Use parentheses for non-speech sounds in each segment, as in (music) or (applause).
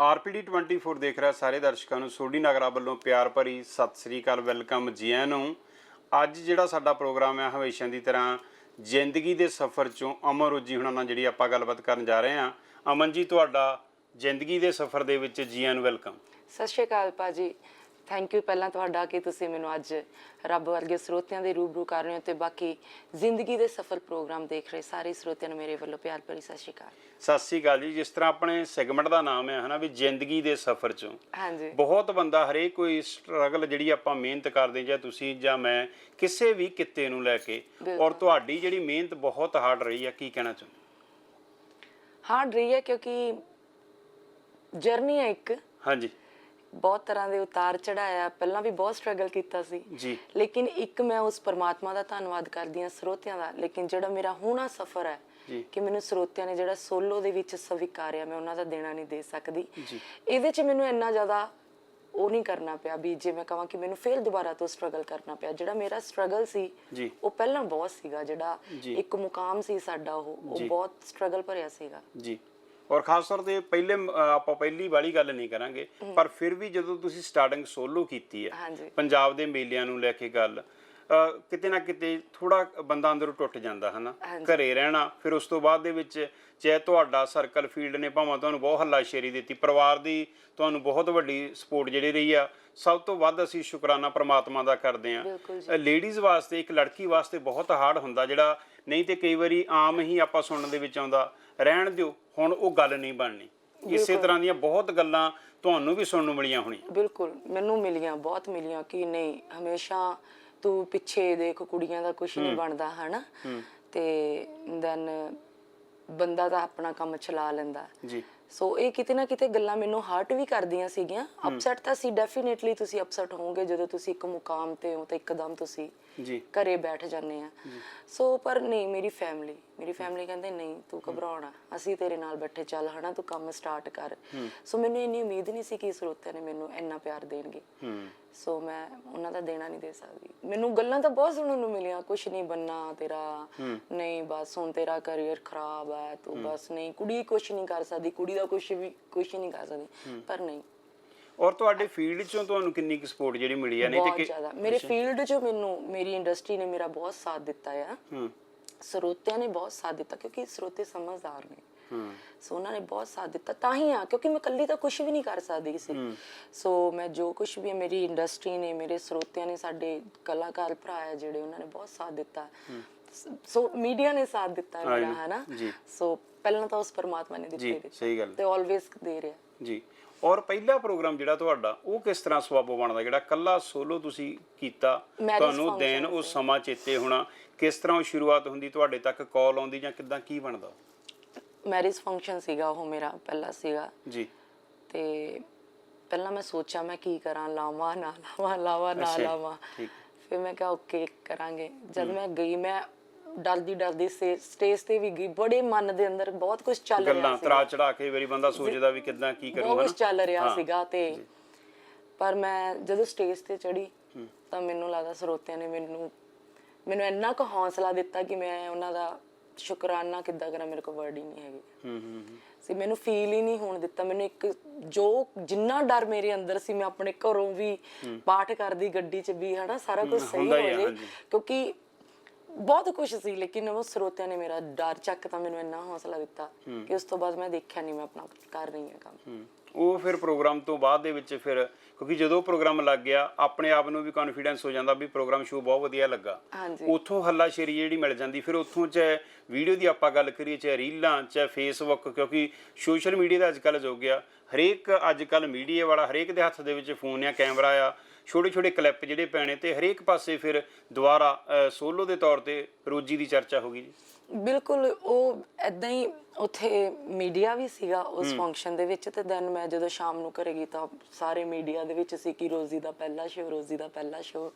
RPD 24 ਦੇਖ ਰਿਹਾ ਸਾਰੇ ਦਰਸ਼ਕਾਂ ਨੂੰ। ਸੋਢੀ ਨਗਰਾ ਵੱਲੋਂ ਪਿਆਰ ਭਰੀ ਸਤਿ ਸ੍ਰੀ ਅਕਾਲ, ਵੈਲਕਮ ਜੀ ਆਇਆਂ ਨੂੰ। ਅੱਜ ਜਿਹੜਾ ਸਾਡਾ ਪ੍ਰੋਗਰਾਮ ਹੈ, ਹਮੇਸ਼ਾ ਦੀ ਤਰ੍ਹਾਂ ਜ਼ਿੰਦਗੀ ਦੇ ਸਫ਼ਰ ਚੋਂ ਅਮਰ ਰੋਜੀ ਹੁਣਾਂ ਨਾਲ ਜਿਹੜੀ ਆਪਾਂ ਗੱਲਬਾਤ ਕਰਨ ਜਾ ਰਹੇ ਹਾਂ। ਅਮਨ ਜੀ, ਤੁਹਾਡਾ ਜ਼ਿੰਦਗੀ ਦੇ ਸਫ਼ਰ ਦੇ ਵਿੱਚ ਜੀ ਆਇਆਂ ਨੂੰ ਵੈਲਕਮ। ਸਤਿ ਸ਼੍ਰੀ ਅਕਾਲ ਭਾਜੀ। ਥੈਂਕ ਯੂ ਪਹਿਲਾਂ ਤੁਹਾਡਾ ਕਿ ਤੁਸੀਂ ਮੈਨੂੰ ਅੱਜ ਰੱਬ ਵਰਗੇ ਸਰੋਤਿਆਂ ਦੇ ਰੂਬਰੂ ਕਰ ਰਹੇ ਹੋ ਤੇ ਬਾਕੀ ਜ਼ਿੰਦਗੀ ਦੇ ਸਫਲ ਪ੍ਰੋਗਰਾਮ ਦੇਖ ਰਹੇ ਸਾਰੇ ਸਰੋਤਿਆਂ ਨੂੰ ਮੇਰੇ ਵੱਲੋਂ ਪਿਆਰ ਭਰੀ ਸਤਿ ਸ਼੍ਰੀ ਅਕਾਲ। ਸਤਿ ਸ੍ਰੀ ਅਕਾਲ ਜੀ। ਜਿਸ ਤਰ੍ਹਾਂ ਆਪਣੇ ਸੈਗਮੈਂਟ ਦਾ ਨਾਮ ਹੈ ਹਨਾ ਵੀ ਜ਼ਿੰਦਗੀ ਦੇ ਸਫ਼ਰ ਚੋਂ। ਹਾਂਜੀ। ਬਹੁਤ ਬੰਦਾ ਹਰੇਕ ਕੋਈ ਸਟਰਗਲ ਜਿਹੜੀ ਆਪਾਂ ਮਿਹਨਤ ਕਰਦੇ ਜਾਂ ਤੁਸੀਂ ਜਾਂ ਮੈਂ ਕਿਸੇ ਵੀ ਕਿੱਤੇ ਨੂੰ ਲੈ ਕੇ। ਔਰ ਤੁਹਾਡੀ ਜਿਹੜੀ ਮਿਹਨਤ ਬਹੁਤ ਹਾਰਡ ਰਹੀ ਹੈ ਕੀ ਕਹਿਣਾ ਚਾਹੁੰਦੇ ਹਾਰਡ ਰਹੀ ਹੈ ਕਿਉਂਕਿ ਜਰਨੀ ਹੈ ਇੱਕ। ਹਾਂਜੀ। ਬਹੁਤ ਤਰ੍ਹਾਂ ਦੇ ਉਤਾਰ ਚੜਾਇਆ ਪਹਿਲਾਂ ਵੀ ਬਹੁਤ ਸਟਰਗਲ ਕੀਤਾ ਸੀ ਜੀ ਲੇਕਿਨ ਇੱਕ ਮੈਂ ਉਸ ਪਰਮਾਤਮਾ ਦਾ ਧੰਨਵਾਦ ਕਰਦੀ ਹਾਂ ਸਰੋਤਿਆਂ ਦਾ ਲੇਕਿਨ ਜਿਹੜਾ ਮੇਰਾ ਹੋਣਾ ਸਫਰ ਹੈ। ਕਿ ਮੈਨੂੰ ਸਰੋਤਿਆਂ ਨੇ ਜਿਹੜਾ ਸੋਲੋ ਦੇ ਵਿੱਚ ਸਵੀਕਾਰਿਆ ਮੈਂ ਉਹਨਾਂ ਦਾ ਦੇਣਾ ਨਹੀਂ ਦੇ ਸਕਦੀ ਜੀ। ਇਹਦੇ 'ਚ ਮੈਨੂੰ ਇੰਨਾ ਜ਼ਿਆਦਾ ਉਹ ਨਹੀਂ ਕਰਨਾ ਪਿਆ ਵੀ ਜੇ ਮੈਂ ਕਹਾਂ ਕਿ ਮੈਨੂੰ ਫੇਰ ਦੁਬਾਰਾ ਤੋਂ ਸਟਰਗਲ ਕਰਨਾ ਪਿਆ ਜਿਹੜਾ ਮੇਰਾ ਸਟਰਗਲ ਸੀ ਉਹ ਪਹਿਲਾਂ ਬਹੁਤ ਸੀਗਾ ਜਿਹੜਾ। ਇੱਕ ਮੁਕਾਮ ਸੀ ਸਾਡਾ ਉਹ ਉਹ। ਬਹੁਤ ਸਟਰਗਲ ਭਰਿਆ ਸੀਗਾ ਜੀ ਔਰ ਖਾਸ ਤੌਰ ਤੇ ਪਹਿਲੇ ਅ, ਆਪਾਂ ਪਹਿਲੀ ਵਾਲੀ ਗੱਲ ਨਹੀਂ ਕਰਾਂਗੇ ਪਰ ਫਿਰ ਵੀ ਜਦੋਂ ਤੁਸੀਂ ਸਟਾਰਟਿੰਗ ਸੋਲੋ ਕੀਤੀ ਹੈ ਹਾਂਜੀ। ਪੰਜਾਬ ਦੇ ਮੇਲਿਆਂ ਨੂੰ ਲੈ ਕੇ ਗੱਲ ਅ, ਕਿਤੇ ਨਾ ਕਿਤੇ ਥੋੜਾ ਬੰਦਾ ਅੰਦਰੋਂ ਟੁੱਟ ਜਾਂਦਾ ਹਨਾ? ਹਾਂਜੀ। ਘਰੇ ਰਹਿਣਾ ਫਿਰ ਉਸ ਤੋਂ ਬਾਅਦ ਦੇ ਵਿੱਚ ਚਾਹੇ ਤੁਹਾਡਾ ਸਰਕਲ ਫੀਲਡ ਨੇ ਭਾਵੇਂ ਤੁਹਾਨੂੰ ਬਹੁਤ ਹੱਲਾਸ਼ੇਰੀ ਦਿੱਤੀ ਪਰਿਵਾਰ ਦੀ ਤੁਹਾਨੂੰ ਬਹੁਤ ਵੱਡੀ ਸਪੋਰਟ ਜਿਹੜੀ ਰਹੀ ਆ ਸਭ ਤੋਂ ਵੱਧ ਅਸੀਂ ਸ਼ੁਕਰਾਨਾ ਪ੍ਰਮਾਤਮਾ ਦਾ ਕਰਦੇ ਆ ਲੇਡੀਜ਼ ਵਾਸਤੇ ਇੱਕ ਲੜਕੀ ਵਾਸਤੇ ਬਹੁਤ ਹਾਰਡ ਹੁੰਦਾ ਜਿਹੜਾ ਨਹੀਂ ਤੇ ਕਈ ਵਾਰੀ ਆਮ ਹੀ ਆਪਾਂ ਸੁਣਨ ਦੇ ਵਿੱਚ ਆਉਂਦਾ ਰਹਿਣ ਦਿਓ ਹੁਣ ਉਹ ਗੱਲ ਨਹੀਂ ਬਣਨੀ। ਇਸੇ ਤਰ੍ਹਾਂ ਦੀਆਂ ਬਹੁਤ ਗੱਲਾਂ ਤੁਹਾਨੂੰ ਵੀ ਸੁਣਨ ਨੂੰ ਮਿਲੀਆਂ ਹੋਣੀਆਂ। ਬਿਲਕੁਲ ਮੈਨੂੰ ਮਿਲੀਆਂ ਬਹੁਤ ਮਿਲੀਆਂ ਕਿ ਨਹੀਂ ਹਮੇਸ਼ਾ ਤੂੰ ਪਿੱਛੇ ਦੇਖ ਕੁੜੀਆਂ ਦਾ ਕੁਝ ਨਹੀਂ ਬਣਦਾ ਹਨਾ? ਤੇ ਦੈਨ ਬੰਦਾ ਤਾਂ ਆਪਣਾ ਕੰਮ ਚਲਾ ਲੈਂਦਾ। ਜੀ। ਸੋ ਇਹ ਕਿਤੇ ਨਾ ਕਿਤੇ ਗੱਲਾਂ ਮੈਨੂੰ ਹਰਟ ਵੀ ਕਰਦੀਆਂ ਸੀਗੀਆਂ। ਅਪਸੈਟ ਤਾਂ ਸੀ ਡੈਫੀਨੇਟਲੀ ਤੁਸੀਂ ਅਪਸੈਟ ਹੋਵੋਗੇ ਜਦੋਂ ਤੁਸੀਂ ਇੱਕ ਮੁਕਾਮ ਤੇ ਹੋ ਤਾਂ ਇੱਕਦਮ ਤੁਸੀਂ। ਜੀ। ਘਰੇ ਬੈਠ ਜਾਂਦੇ ਆ ਸੋ ਪਰ ਨਹੀਂ ਮੇਰੀ ਫੈਮਿਲੀ ਮੇਰੀ ਫੈਮਿਲੀ ਕਹਿੰਦੇ ਨਹੀਂ ਤੂੰ ਘਬਰਾਉਣਾ। ਅਸੀਂ ਤੇਰੇ ਨਾਲ ਬੈਠੇ ਚੱਲ ਹਨਾ ਤੂੰ ਕੰਮ ਸਟਾਰਟ ਕਰ। ਸੋ ਮੈਨੂੰ ਇੰਨੀ ਉਮੀਦ ਨਹੀਂ ਸੀ ਕਿ ਸਰੋਤਿਆਂ ਨੇ ਮੈਨੂੰ ਇੰਨਾ ਪਿਆਰ ਦੇਣਗੇ। ਸੋ ਮੈਂ ਉਹਨਾਂ ਦਾ ਦੇਣਾ ਨਹੀਂ ਦੇ ਸਕਦੀ। ਮੈਨੂੰ ਗੱਲਾਂ ਤਾਂ ਬਹੁਤ ਸੁਣਨ ਨੂੰ ਮਿਲੀਆਂ ਕੁਝ ਨਹੀਂ ਬੰਨਾ ਤੇਰਾ। ਨਹੀਂ ਬਸ ਹੁਣ ਤੇਰਾ ਕੈਰੀਅਰ ਖਰਾਬ ਹੈ ਤੂੰ ਬਸ ਨਹੀਂ ਕੁੜੀ ਕੁਝ ਨਹੀਂ ਕਰ ਸਕਦੀ ਕੁੜੀ ਦਾ ਕੁਝ ਵੀ ਕੁਝ ਨਹੀਂ ਕਰ ਸਕਦੀ। ਪਰ ਨਹੀਂ। ਔਰ ਤੁਹਾਡੇ ਫੀਲਡ ਚੋਂ ਤੁਹਾਨੂੰ ਕਿੰਨੀ ਕੁ ਸਪੋਰਟ ਜਿਹੜੀ ਮਿਲੀ ਆ? ਨਹੀਂ ਤੇ ਬਹੁਤ ਕਿ ਜ਼ਿਆਦਾ। ਮੇਰੇ ਫੀਲਡ 'ਚ ਮੈਨੂੰ ਮੇਰੀ ਇੰਡਸਟਰੀ ਨੇ ਮੇਰਾ ਬਹੁਤ ਸਾਥ ਦਿੱਤਾ ਆ। ਹੂੰ। ਸਰੋਤਿਆਂ ਨੇ ਬਹੁਤ ਸਾਥ ਦਿੱਤਾ ਕਿਉਂਕਿ ਸਰੋਤੇ ਸਮਝਦਾਰ ਨੇ। ਹੂੰ। ਸੋ ਉਹਨਾਂ ਨੇ ਬਹੁਤ ਸਾਥ ਦਿੱਤਾ। ਤਾਂ ਹੀ ਆ ਕਿਉਂਕਿ ਮੈਂ ਇਕੱਲੀ ਤਾਂ ਕੁਝ ਵੀ ਨਹੀਂ ਕਰ ਸਕਦੀ ਸੀ। ਸੋ ਮੈਂ ਜੋ ਕੁਝ ਵੀ ਹੈ, ਮੇਰੀ ਇੰਡਸਟਰੀ ਨੇ ਮੇਰੇ ਸਰੋਤਿਆਂ ਨੇ ਸਾਡੇ ਕਲਾਕਾਰ ਭਰਾ ਹੈ ਜਿਹੜੇ ਉਹਨਾਂ ਨੇ ਬਹੁਤ ਸਾਥ ਦਿੱਤਾ। ਸ- ਸੋ ਮੀਡੀਆ ਨੇ ਸਾਥ ਦਿੱਤਾ ਮੇਰਾ ਹਾਂਜੀ, ਹੈ ਨਾ ਜੀ। ਸੋ ਪਹਿਲਾਂ ਤਾਂ ਉਸ ਪਰਮਾਤਮਾ ਨੇ ਦਿੱਤਾ ਜੀ, ਹੀ ਦਿੱਤਾ ਸਹੀ ਗੱਲ। ਤੇ ਆਲਵੇਸ ਦੇ ਰਿਹਾ। ਜੀ। ਔਰ ਪਹਿਲਾ ਪ੍ਰੋਗਰਾਮ ਜਿਹੜਾ ਤੁਹਾਡਾ ਉਹ ਕਿਸ ਤਰ੍ਹਾਂ ਸਵਾਬੋ ਬਣਦਾ? ਜਿਹੜਾ ਕੱਲਾ ਸੋਲੋ ਤੁਸੀਂ ਕੀਤਾ ਤੁਹਾਨੂੰ ਦੇਨ ਉਹ ਸਮਾਂ ਚੇਤੇ ਹੋਣਾ ਕਿਸ ਤਰ੍ਹਾਂ ਉਹ ਸ਼ੁਰੂਆਤ ਹੁੰਦੀ ਤੁਹਾਡੇ ਤੱਕ ਕਾਲ ਆਉਂਦੀ ਜਾਂ ਕਿਦਾਂ ਕੀ ਬਣਦਾ? ਮੈਰਿਜ ਫੰਕਸ਼ਨ ਸੀਗਾ ਉਹ ਮੇਰਾ ਪਹਿਲਾ ਸੀਗਾ। ਜੀ। ਤੇ ਪਹਿਲਾਂ ਮੈਂ ਸੋਚਿਆ ਮੈਂ ਕੀ ਕਰਾਂ ਲਾਵਾਂ ਨਾ ਲਾਵਾਂ ਲਾਵਾਂ ਨਾ ਲਾਵਾਂ। ਫਿਰ ਮੈਂ ਕਿਹਾ ਓਕੇ ਕਰਾਂਗੇ। ਜਦ ਮੈਂ ਗਈ ਮੈਂ ਡਰਦੀ ਡਰਦੀ ਸਟੇਜ ਤੇ ਵੀ ਗਈ ਬੜੇ ਮਨ ਦੇ ਅੰਦਰ ਬਹੁਤ ਕੁਝ ਚੱਲ ਰਿਹਾ ਗੱਲਾਂ ਸੀ ਤਰਾ ਚੜਾ ਕੇ ਵਾਰੀ ਬੰਦਾ ਸੋਚਦਾ ਵੀ ਕਿਦਾਂ ਕੀ ਬਹੁਤ ਕਰੂੰਗਾ ਕੁਝ ਚੱਲ ਰਿਹਾ ਸੀਗਾ ਤੇ ਪਰ ਮੈਂ ਜਦੋਂ ਸਟੇਜ ਤੇ ਚੜੀ ਤਾਂ ਮੈਨੂੰ ਲੱਗਦਾ ਸਰੋਤਿਆਂ ਨੇ ਮੈਨੂੰ ਮੈਨੂੰ ਇੰਨਾ ਕੁ ਹੌਸਲਾ ਦਿੱਤਾ ਕਿ ਮੈਂ ਉਹਨਾਂ ਦਾ ਸ਼ੁਕਰਾਨਾ ਕਿੱਦਾਂ ਕਰਾਂ ਮੇਰੇ ਕੋਲ ਵਰਡ ਹੀ ਨਹੀਂ ਹੈਗੇ। ਹੂੰ ਹੂੰ। ਸੀ ਮੈਨੂੰ ਫੀਲ ਹੀ ਨਹੀਂ ਹੋਣ ਦਿੱਤਾ। ਮੈਨੂੰ ਇੱਕ ਜੋ ਜਿੰਨਾ ਡਰ ਮੇਰੇ ਅੰਦਰ ਸੀ ਮੈਂ ਆਪਣੇ ਘਰੋਂ ਵੀ ਪਾਠ ਕਰਦੀ ਗੱਡੀ 'ਚ ਵੀ ਹਨਾ ਸਾਰਾ ਕੁਝ ਸਹੀ ਹੋ ਜੇ। ਕਿਉਂਕਿ ਬਹੁਤ ਕੁਝ ਸੀ ਲੇਕਿਨ ਉਹ ਸਰੋਤਿਆਂ ਨੇ ਮੇਰਾ ਡਰ ਚੱਕ ਤਾਂ ਮੈਨੂੰ ਇੰਨਾ ਹੌਸਲਾ ਦਿੱਤਾ ਕਿ ਉਸ ਤੋਂ ਬਾਅਦ ਮੈਂ ਦੇਖਿਆ ਨਹੀਂ ਮੈਂ ਆਪਣਾ ਕਰ ਰਹੀ ਹਾਂ ਕੰਮ। ਹੂੰ। ਉਹ ਫਿਰ ਪ੍ਰੋਗਰਾਮ ਤੋਂ ਬਾਅਦ ਦੇ ਵਿੱਚ ਫਿਰ ਕਿਉਂਕਿ ਜਦੋਂ ਪ੍ਰੋਗਰਾਮ ਲੱਗ ਗਿਆ ਆਪਣੇ ਆਪ ਨੂੰ ਵੀ ਕੌਨਫੀਡੈਂਸ ਹੋ ਜਾਂਦਾ ਵੀ ਪ੍ਰੋਗਰਾਮ ਸ਼ੋ ਬਹੁਤ ਵਧੀਆ ਲੱਗਾ। ਹਾਂਜੀ। ਉਥੋਂ ਹੱਲਾ ਸ਼ੇਰੀ ਜਿਹੜੀ ਮਿਲ ਜਾਂਦੀ ਫਿਰ ਉਥੋਂ ਚਾਹੇ ਵੀਡੀਓ ਦੀ ਆਪਾਂ ਗੱਲ ਕਰੀਏ ਚਾਹੇ ਰੀਲਾਂ ਚਾਹੇ ਫੇਸਬੁੱਕ ਕਿਉਂਕਿ ਸੋਸ਼ਲ ਮੀਡੀਆ ਦਾ ਅੱਜ ਕੱਲ੍ਹ ਯੁੱਗ ਆ ਹਰੇਕ ਅੱਜ ਕੱਲ੍ਹ ਮੀਡੀਆ ਵਾਲਾ ਹਰੇਕ ਦੇ ਹੱਥ ਦੇ ਵਿੱਚ ਫੋਨ ਆ ਕੈਮਰਾ ਆ ਛੋਟੇ ਛੋਟੇ ਕਲਿੱਪ ਜਿਹੜੇ ਪੈਣੇ ਤੇ ਹਰੇਕ ਪਾਸੇ ਫਿਰ ਦੁਬਾਰਾ ਸੋਲੋ ਦੇ ਤੌਰ ਤੇ ਰੋਜੀ ਦੀ ਚਰਚਾ ਹੋ ਗਈ ਜੀ। ਬਿਲਕੁਲ ਉਹ ਐਦਾਂ ਹੀ ਉੱਥੇ ਮੀਡੀਆ ਵੀ ਸੀਗਾ ਉਸ ਫੰਕਸ਼ਨ ਦੇ ਵਿੱਚ ਤੇ ਦੈਨ ਮੈਂ ਜਦੋਂ ਸ਼ਾਮ ਨੂੰ ਘਰੇ ਗਈ ਤਾਂ ਸਾਰੇ ਮੀਡੀਆ ਦੇ ਵਿੱਚ ਸੀ ਕਿ ਰੋਜ਼ੀ ਦਾ ਪਹਿਲਾ ਸ਼ੋਅ ਰੋਜ਼ੀ ਦਾ ਪਹਿਲਾ ਸ਼ੋਅ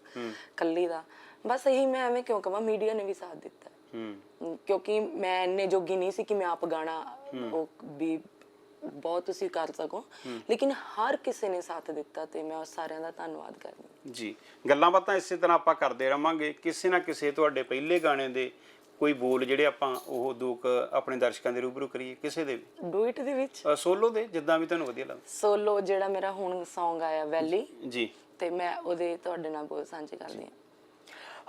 ਕੱਲੀ ਦਾ। ਬਸ ਇਹੀ ਮੈਂ ਐਵੇਂ ਕਿਉਂ ਕਹਾਂ ਮੀਡੀਆ ਨੇ ਵੀ ਸਾਥ ਦਿੱਤਾ। ਹੂੰ। ਕਿਉਂਕਿ ਮੈਂ ਇੰਨੇ ਜੋਗੀ ਨਹੀਂ ਸੀ ਕਿ ਮੈਂ ਆਪ ਗਾਣਾ ਉਹ ਵੀ ਬਹੁਤ ਤੁਸੀਂ ਕਰ ਸਕੋ। ਲੇਕਿਨ ਹਰ ਕਿਸੇ ਨੇ ਸਾਥ ਦਿੱਤਾ ਤੇ ਮੈਂ ਉਸ ਸਾਰਿਆਂ ਦਾ ਧੰਨਵਾਦ ਕਰਦੀ ਹਾਂ। ਜੀ ਗੱਲਾਂ ਬਾਤਾਂ ਇਸੇ ਤਰ੍ਹਾਂ ਆਪਾਂ ਕਰਦੇ ਰਵਾਂਗੇ। ਕਿਸੇ ਨਾ ਕਿਸੇ ਤੁਹਾਡੇ ਪਹਿਲੇ ਗਾਣੇ ਦੇ ਕੋਈ ਬੋਲ ਜਿਹੜੇ ਆਪਾਂ ਉਹ ਦੋ ਕੁ ਆਪਣੇ ਦਰਸ਼ਕਾਂ ਦੇ ਰੂਬਰੂ ਕਰੀਏ ਕਿਸੇ ਦੇ ਡੂਇਟ ਦੇ ਵਿੱਚ। ਸੋਲੋ ਦੇ ਜਿੱਦਾਂ ਵੀ ਤੁਹਾਨੂੰ ਵਧੀਆ ਲੱਗਦਾ। ਸੋਲੋ ਜਿਹੜਾ ਮੇਰਾ ਹੁਣ Song ਆਇਆ ਵੈਲੀ ਜੀ। ਤੇ ਮੈਂ ਉਹਦੇ ਤੁਹਾਡੇ ਨਾਲ ਬਹੁਤ ਸਾਂਝੇ ਕਰਦੀ ਹਾਂ।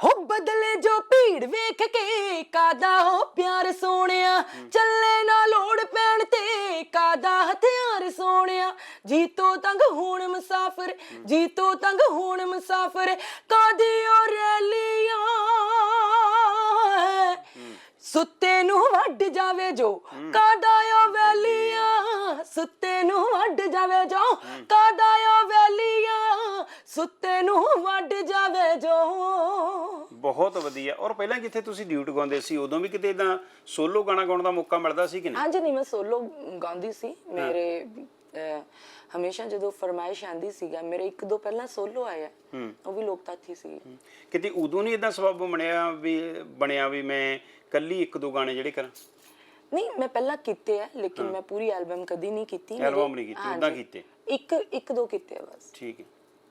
ਹੋ ਬਦਲੇ ਜੋ ਭੀੜ ਵੇਖ ਕੇ ਕਾਦਾ ਹੋ ਪਿਆਰ ਸੋਹਣਿਆ? ਚੱਲੇ ਨਾ ਲੋੜ ਪੈਣ ਤੇ ਕਾਦਾ ਹਥਿਆਰ ਸੋਹਣਿਆ? ਜੀ ਤੰਗ ਹੋਣ ਮੁਸਾਫਰ, ਜੀਤੋ ਤੰਗ ਹੋਣ ਮੁਸਾਫਰ, ਕਾਦੀ ਓ ਰੈਲੀਆਂ? ਸੁੱਤੇ ਨੂੰ ਵੱਢ ਜਾਵੇ ਜੋ, ਕਾਦਾ ਓ ਵੈਲੀਆਂ? ਸੁੱਤੇ ਨੂੰ ਵੱਢ ਜਾਵੇ ਜੋ, ਕਾਦਾ ਓ ਵੈਲੀਆਂ? ਸੁੱਤੇ ਨੂੰ ਵੱਢ ਜਾਵੇ ਜੋ। ਬਹੁਤ ਵਧੀਆ। ਔਰ ਪਹਿਲਾਂ ਕਿੱਥੇ ਤੁਸੀਂ ਡਿਊਟ ਗਾਉਂਦੇ ਸੀ ਉਦੋਂ ਵੀ ਕਿਤੇ ਇਦਾਂ ਸੋਲੋ ਗਾਣਾ ਗਾਉਣ ਦਾ ਮੌਕਾ ਮਿਲਦਾ ਸੀ ਕਿ ਨਹੀਂ? ਹਾਂਜੀ ਨਹੀਂ ਮੈਂ ਸੋਲੋ ਗਾਉਂਦੀ ਸੀ। ਮੇਰੇ ਹਮੇਸ਼ਾ ਜਦੋਂ ਫਰਮਾਇਸ਼ ਆਂਦੀ ਸੀਗਾ ਮੇਰੇ ਇੱਕ ਦੋ ਪਹਿਲਾਂ ਸੋਲੋ ਆਇਆ। ਉਹ ਵੀ ਲੋਕ ਤਾਥੀ ਸੀ ਕਿਤੇ ਉਦੋਂ ਨਹੀਂ ਇਦਾਂ ਸਬਬ ਬਣਿਆ ਵੀ ਬਣਿਆ ਵੀ ਮੈਂ ਕੱਲੀ ਇੱਕ ਦੋ ਗਾਣੇ ਜਿਹੜੇ ਕਰਾਂ? ਨਹੀਂ ਮੈਂ ਪਹਿਲਾਂ ਕੀਤੇ ਆ ਲੇਕਿਨ ਮੈਂ ਪੂਰੀ ਐਲਬਮ ਕਦੀ ਨਹੀਂ ਕੀਤੀ ਐਲਬਮ ਨਹੀਂ ਕੀਤੀ ਉਦਾਂ। ਕੀਤੇ? ਇੱਕ ਇੱਕ ਦੋ ਕੀਤੇ ਬਸ। ਠੀਕ ਹੈ।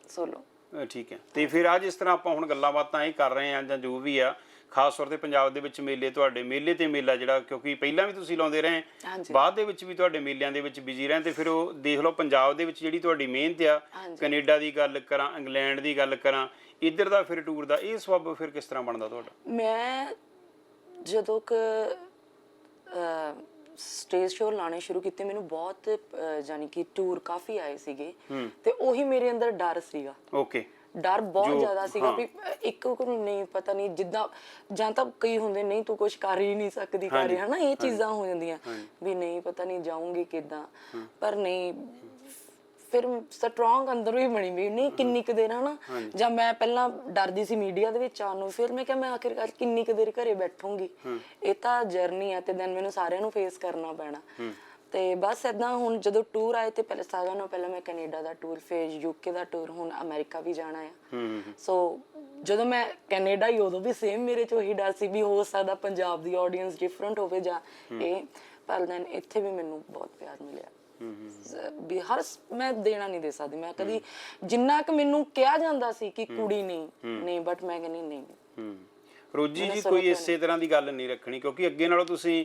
ਸੋਲੋ। ਅ, ਠੀਕ ਹੈ ਤੇ ਫਿਰ ਅੱਜ ਇਸ ਤਰ੍ਹਾਂ ਆਪਾਂ ਹੁਣ ਗੱਲਾਂ ਬਾਤਾਂ ਇਹ ਕਰ ਰਹੇ ਹਾਂ ਜਾਂ ਜੋ ਵੀ ਆ ਖਾਸ ਤੌਰ ਤੇ ਪੰਜਾਬ ਦੇ ਵਿੱਚ ਮੇਲੇ ਤੁਹਾਡੇ ਮੇਲੇ ਤੇ ਮੇਲਾ ਜਿਹੜਾ ਕਿਉਂਕਿ ਪਹਿਲਾਂ ਵੀ ਤੁਸੀਂ ਲਾਉਂਦੇ ਰਹੇ ਹਾਂਜੀ। ਬਾਅਦ ਦੇ ਵਿੱਚ ਵੀ ਤੁਹਾਡੇ ਮੇਲਿਆਂ ਦੇ ਵਿੱਚ ਬਿਜ਼ੀ ਰਹੇ ਤੇ ਫਿਰ ਉਹ ਦੇਖ ਲਓ ਪੰਜਾਬ ਦੇ ਵਿੱਚ ਜਿਹੜੀ ਤੁਹਾਡੀ ਮਿਹਨਤ ਆ ਹਾਂਜੀ। ਕੈਨੇਡਾ ਦੀ ਗੱਲ ਕਰਾਂ ਇੰਗਲੈਂਡ ਦੀ ਗੱਲ ਕਰਾਂ ਇੱਧਰ ਦਾ ਫਿਰ ਟੂਰ ਦਾ ਇਹ ਸਬਬ ਫਿਰ ਕਿਸ ਤਰ੍ਹਾਂ ਬਣਦਾ ਤੁਹਾਡਾ ਮੈਂ ਜਦੋਂ ਕ ਸਟੇਜ ਸ਼ੋਅ ਲਾਣੇ ਸ਼ੁਰੂ ਕੀਤੇ ਮੈਨੂੰ ਬਹੁਤ ਜਾਣੀ ਕਿ ਟੂਰ ਕਾਫੀ ਆਏ ਸੀਗੇ। ਤੇ ਉਹੀ ਮੇਰੇ ਅੰਦਰ ਡਰ ਸੀਗਾ। ਓਕੇ ਡਰ ਬਹੁਤ ਜ਼ਿਆਦਾ ਸੀਗਾ। ਵੀ ਇੱਕ ਨੂੰ ਨਹੀਂ ਪਤਾ ਨਹੀਂ ਜਿੱਦਾਂ ਜਾਂ ਤਾਂ ਕਈ ਹੁੰਦੇ ਨਹੀਂ ਤੂੰ ਕੁਝ ਕਰ ਹੀ ਨਹੀਂ ਸਕਦੀ ਕਰ ਹਨਾ ਇਹ ਚੀਜ਼ਾਂ ਹੋ ਜਾਂਦੀਆਂ ਵੀ ਨਹੀਂ ਪਤਾ ਨਹੀਂ ਜਾਊਂਗੀ ਕਿਦਾਂ। ਪਰ ਨਹੀਂ ਫਿਰ ਸਟਰੋਂਗ ਅੰਦਰੋਂ ਹੀ ਬਣੀ ਵੀ ਨਹੀਂ ਕਿੰਨੀ ਕੁ ਦੇਰ ਹਨਾ? ਜਾਂ ਮੈਂ ਪਹਿਲਾਂ ਡਰਦੀ ਸੀ ਮੀਡੀਆ ਦੇ ਵਿੱਚ ਆਉਣ ਨੂੰ ਫਿਰ ਮੈਂ ਕਿਹਾ ਮੈਂ ਆਖਿਰਕਾਰ ਕਿੰਨੀ ਕੁ ਦੇਰ ਘਰੇ ਬੈਠੂੰਗੀ। ਇਹ ਤਾਂ ਜਰਨੀ ਆ ਤੇ ਦੈਨ ਮੈਨੂੰ ਸਾਰਿਆਂ ਨੂੰ ਫੇਸ ਕਰਨਾ ਪੈਣਾ। ਤੇ ਬਸ ਇਦਾਂ ਹੁਣ ਜਦੋਂ ਟੂਰ ਆਏ ਤੇ ਪਹਿਲੇ ਸਾਰਿਆਂ ਨੂੰ ਪਹਿਲਾਂ ਮੈਂ ਕੈਨੇਡਾ ਦਾ ਟੂਰ ਫਿਰ ਯੂਕੇ ਦਾ ਟੂਰ ਹੁਣ ਅਮਰੀਕਾ ਵੀ ਜਾਣਾ ਆ। ਹੂੰ ਸੋ ਜਦੋਂ ਮੈਂ ਕੈਨੇਡਾ ਹੀ ਉਦੋਂ ਵੀ ਸੇਮ ਮੇਰੇ ਚ ਉਹੀ ਡਰ ਸੀ ਵੀ ਹੋ ਸਕਦਾ ਪੰਜਾਬ ਦੀ ਆਡੀਅנס ਡਿਫਰੈਂਟ ਹੋਵੇ ਜਾਂ ਇਹ ਪਰ ਦੈਨ ਇੱਥੇ ਵੀ ਮੈਨੂੰ ਬਹੁਤ ਪਿਆਰ ਮਿਲਿਆ। ਵੀ ਹਰ ਮੈਂ ਦੇਣਾ ਨਹੀਂ ਦੇ ਸਕਦੀ। ਮੈਂ ਕਦੀ ਜਿੰਨਾ ਕਿ ਮੈਨੂੰ ਕਿਹਾ ਜਾਂਦਾ ਸੀ ਕਿ ਕੁੜੀ ਨਹੀਂ ਨਹੀਂ ਬਟ ਮੈਂ ਕਹਿੰਦੀ ਨਹੀਂ। ਹੂੰ। ਰੋਜੀ ਜੀ ਕੋਈ ਇਸੇ ਤਰ੍ਹਾਂ ਦੀ ਗੱਲ ਨਹੀਂ ਰੱਖਣੀ ਕਿਉਂਕਿ ਅੱਗੇ ਨਾਲੋਂ ਤੁਸੀਂ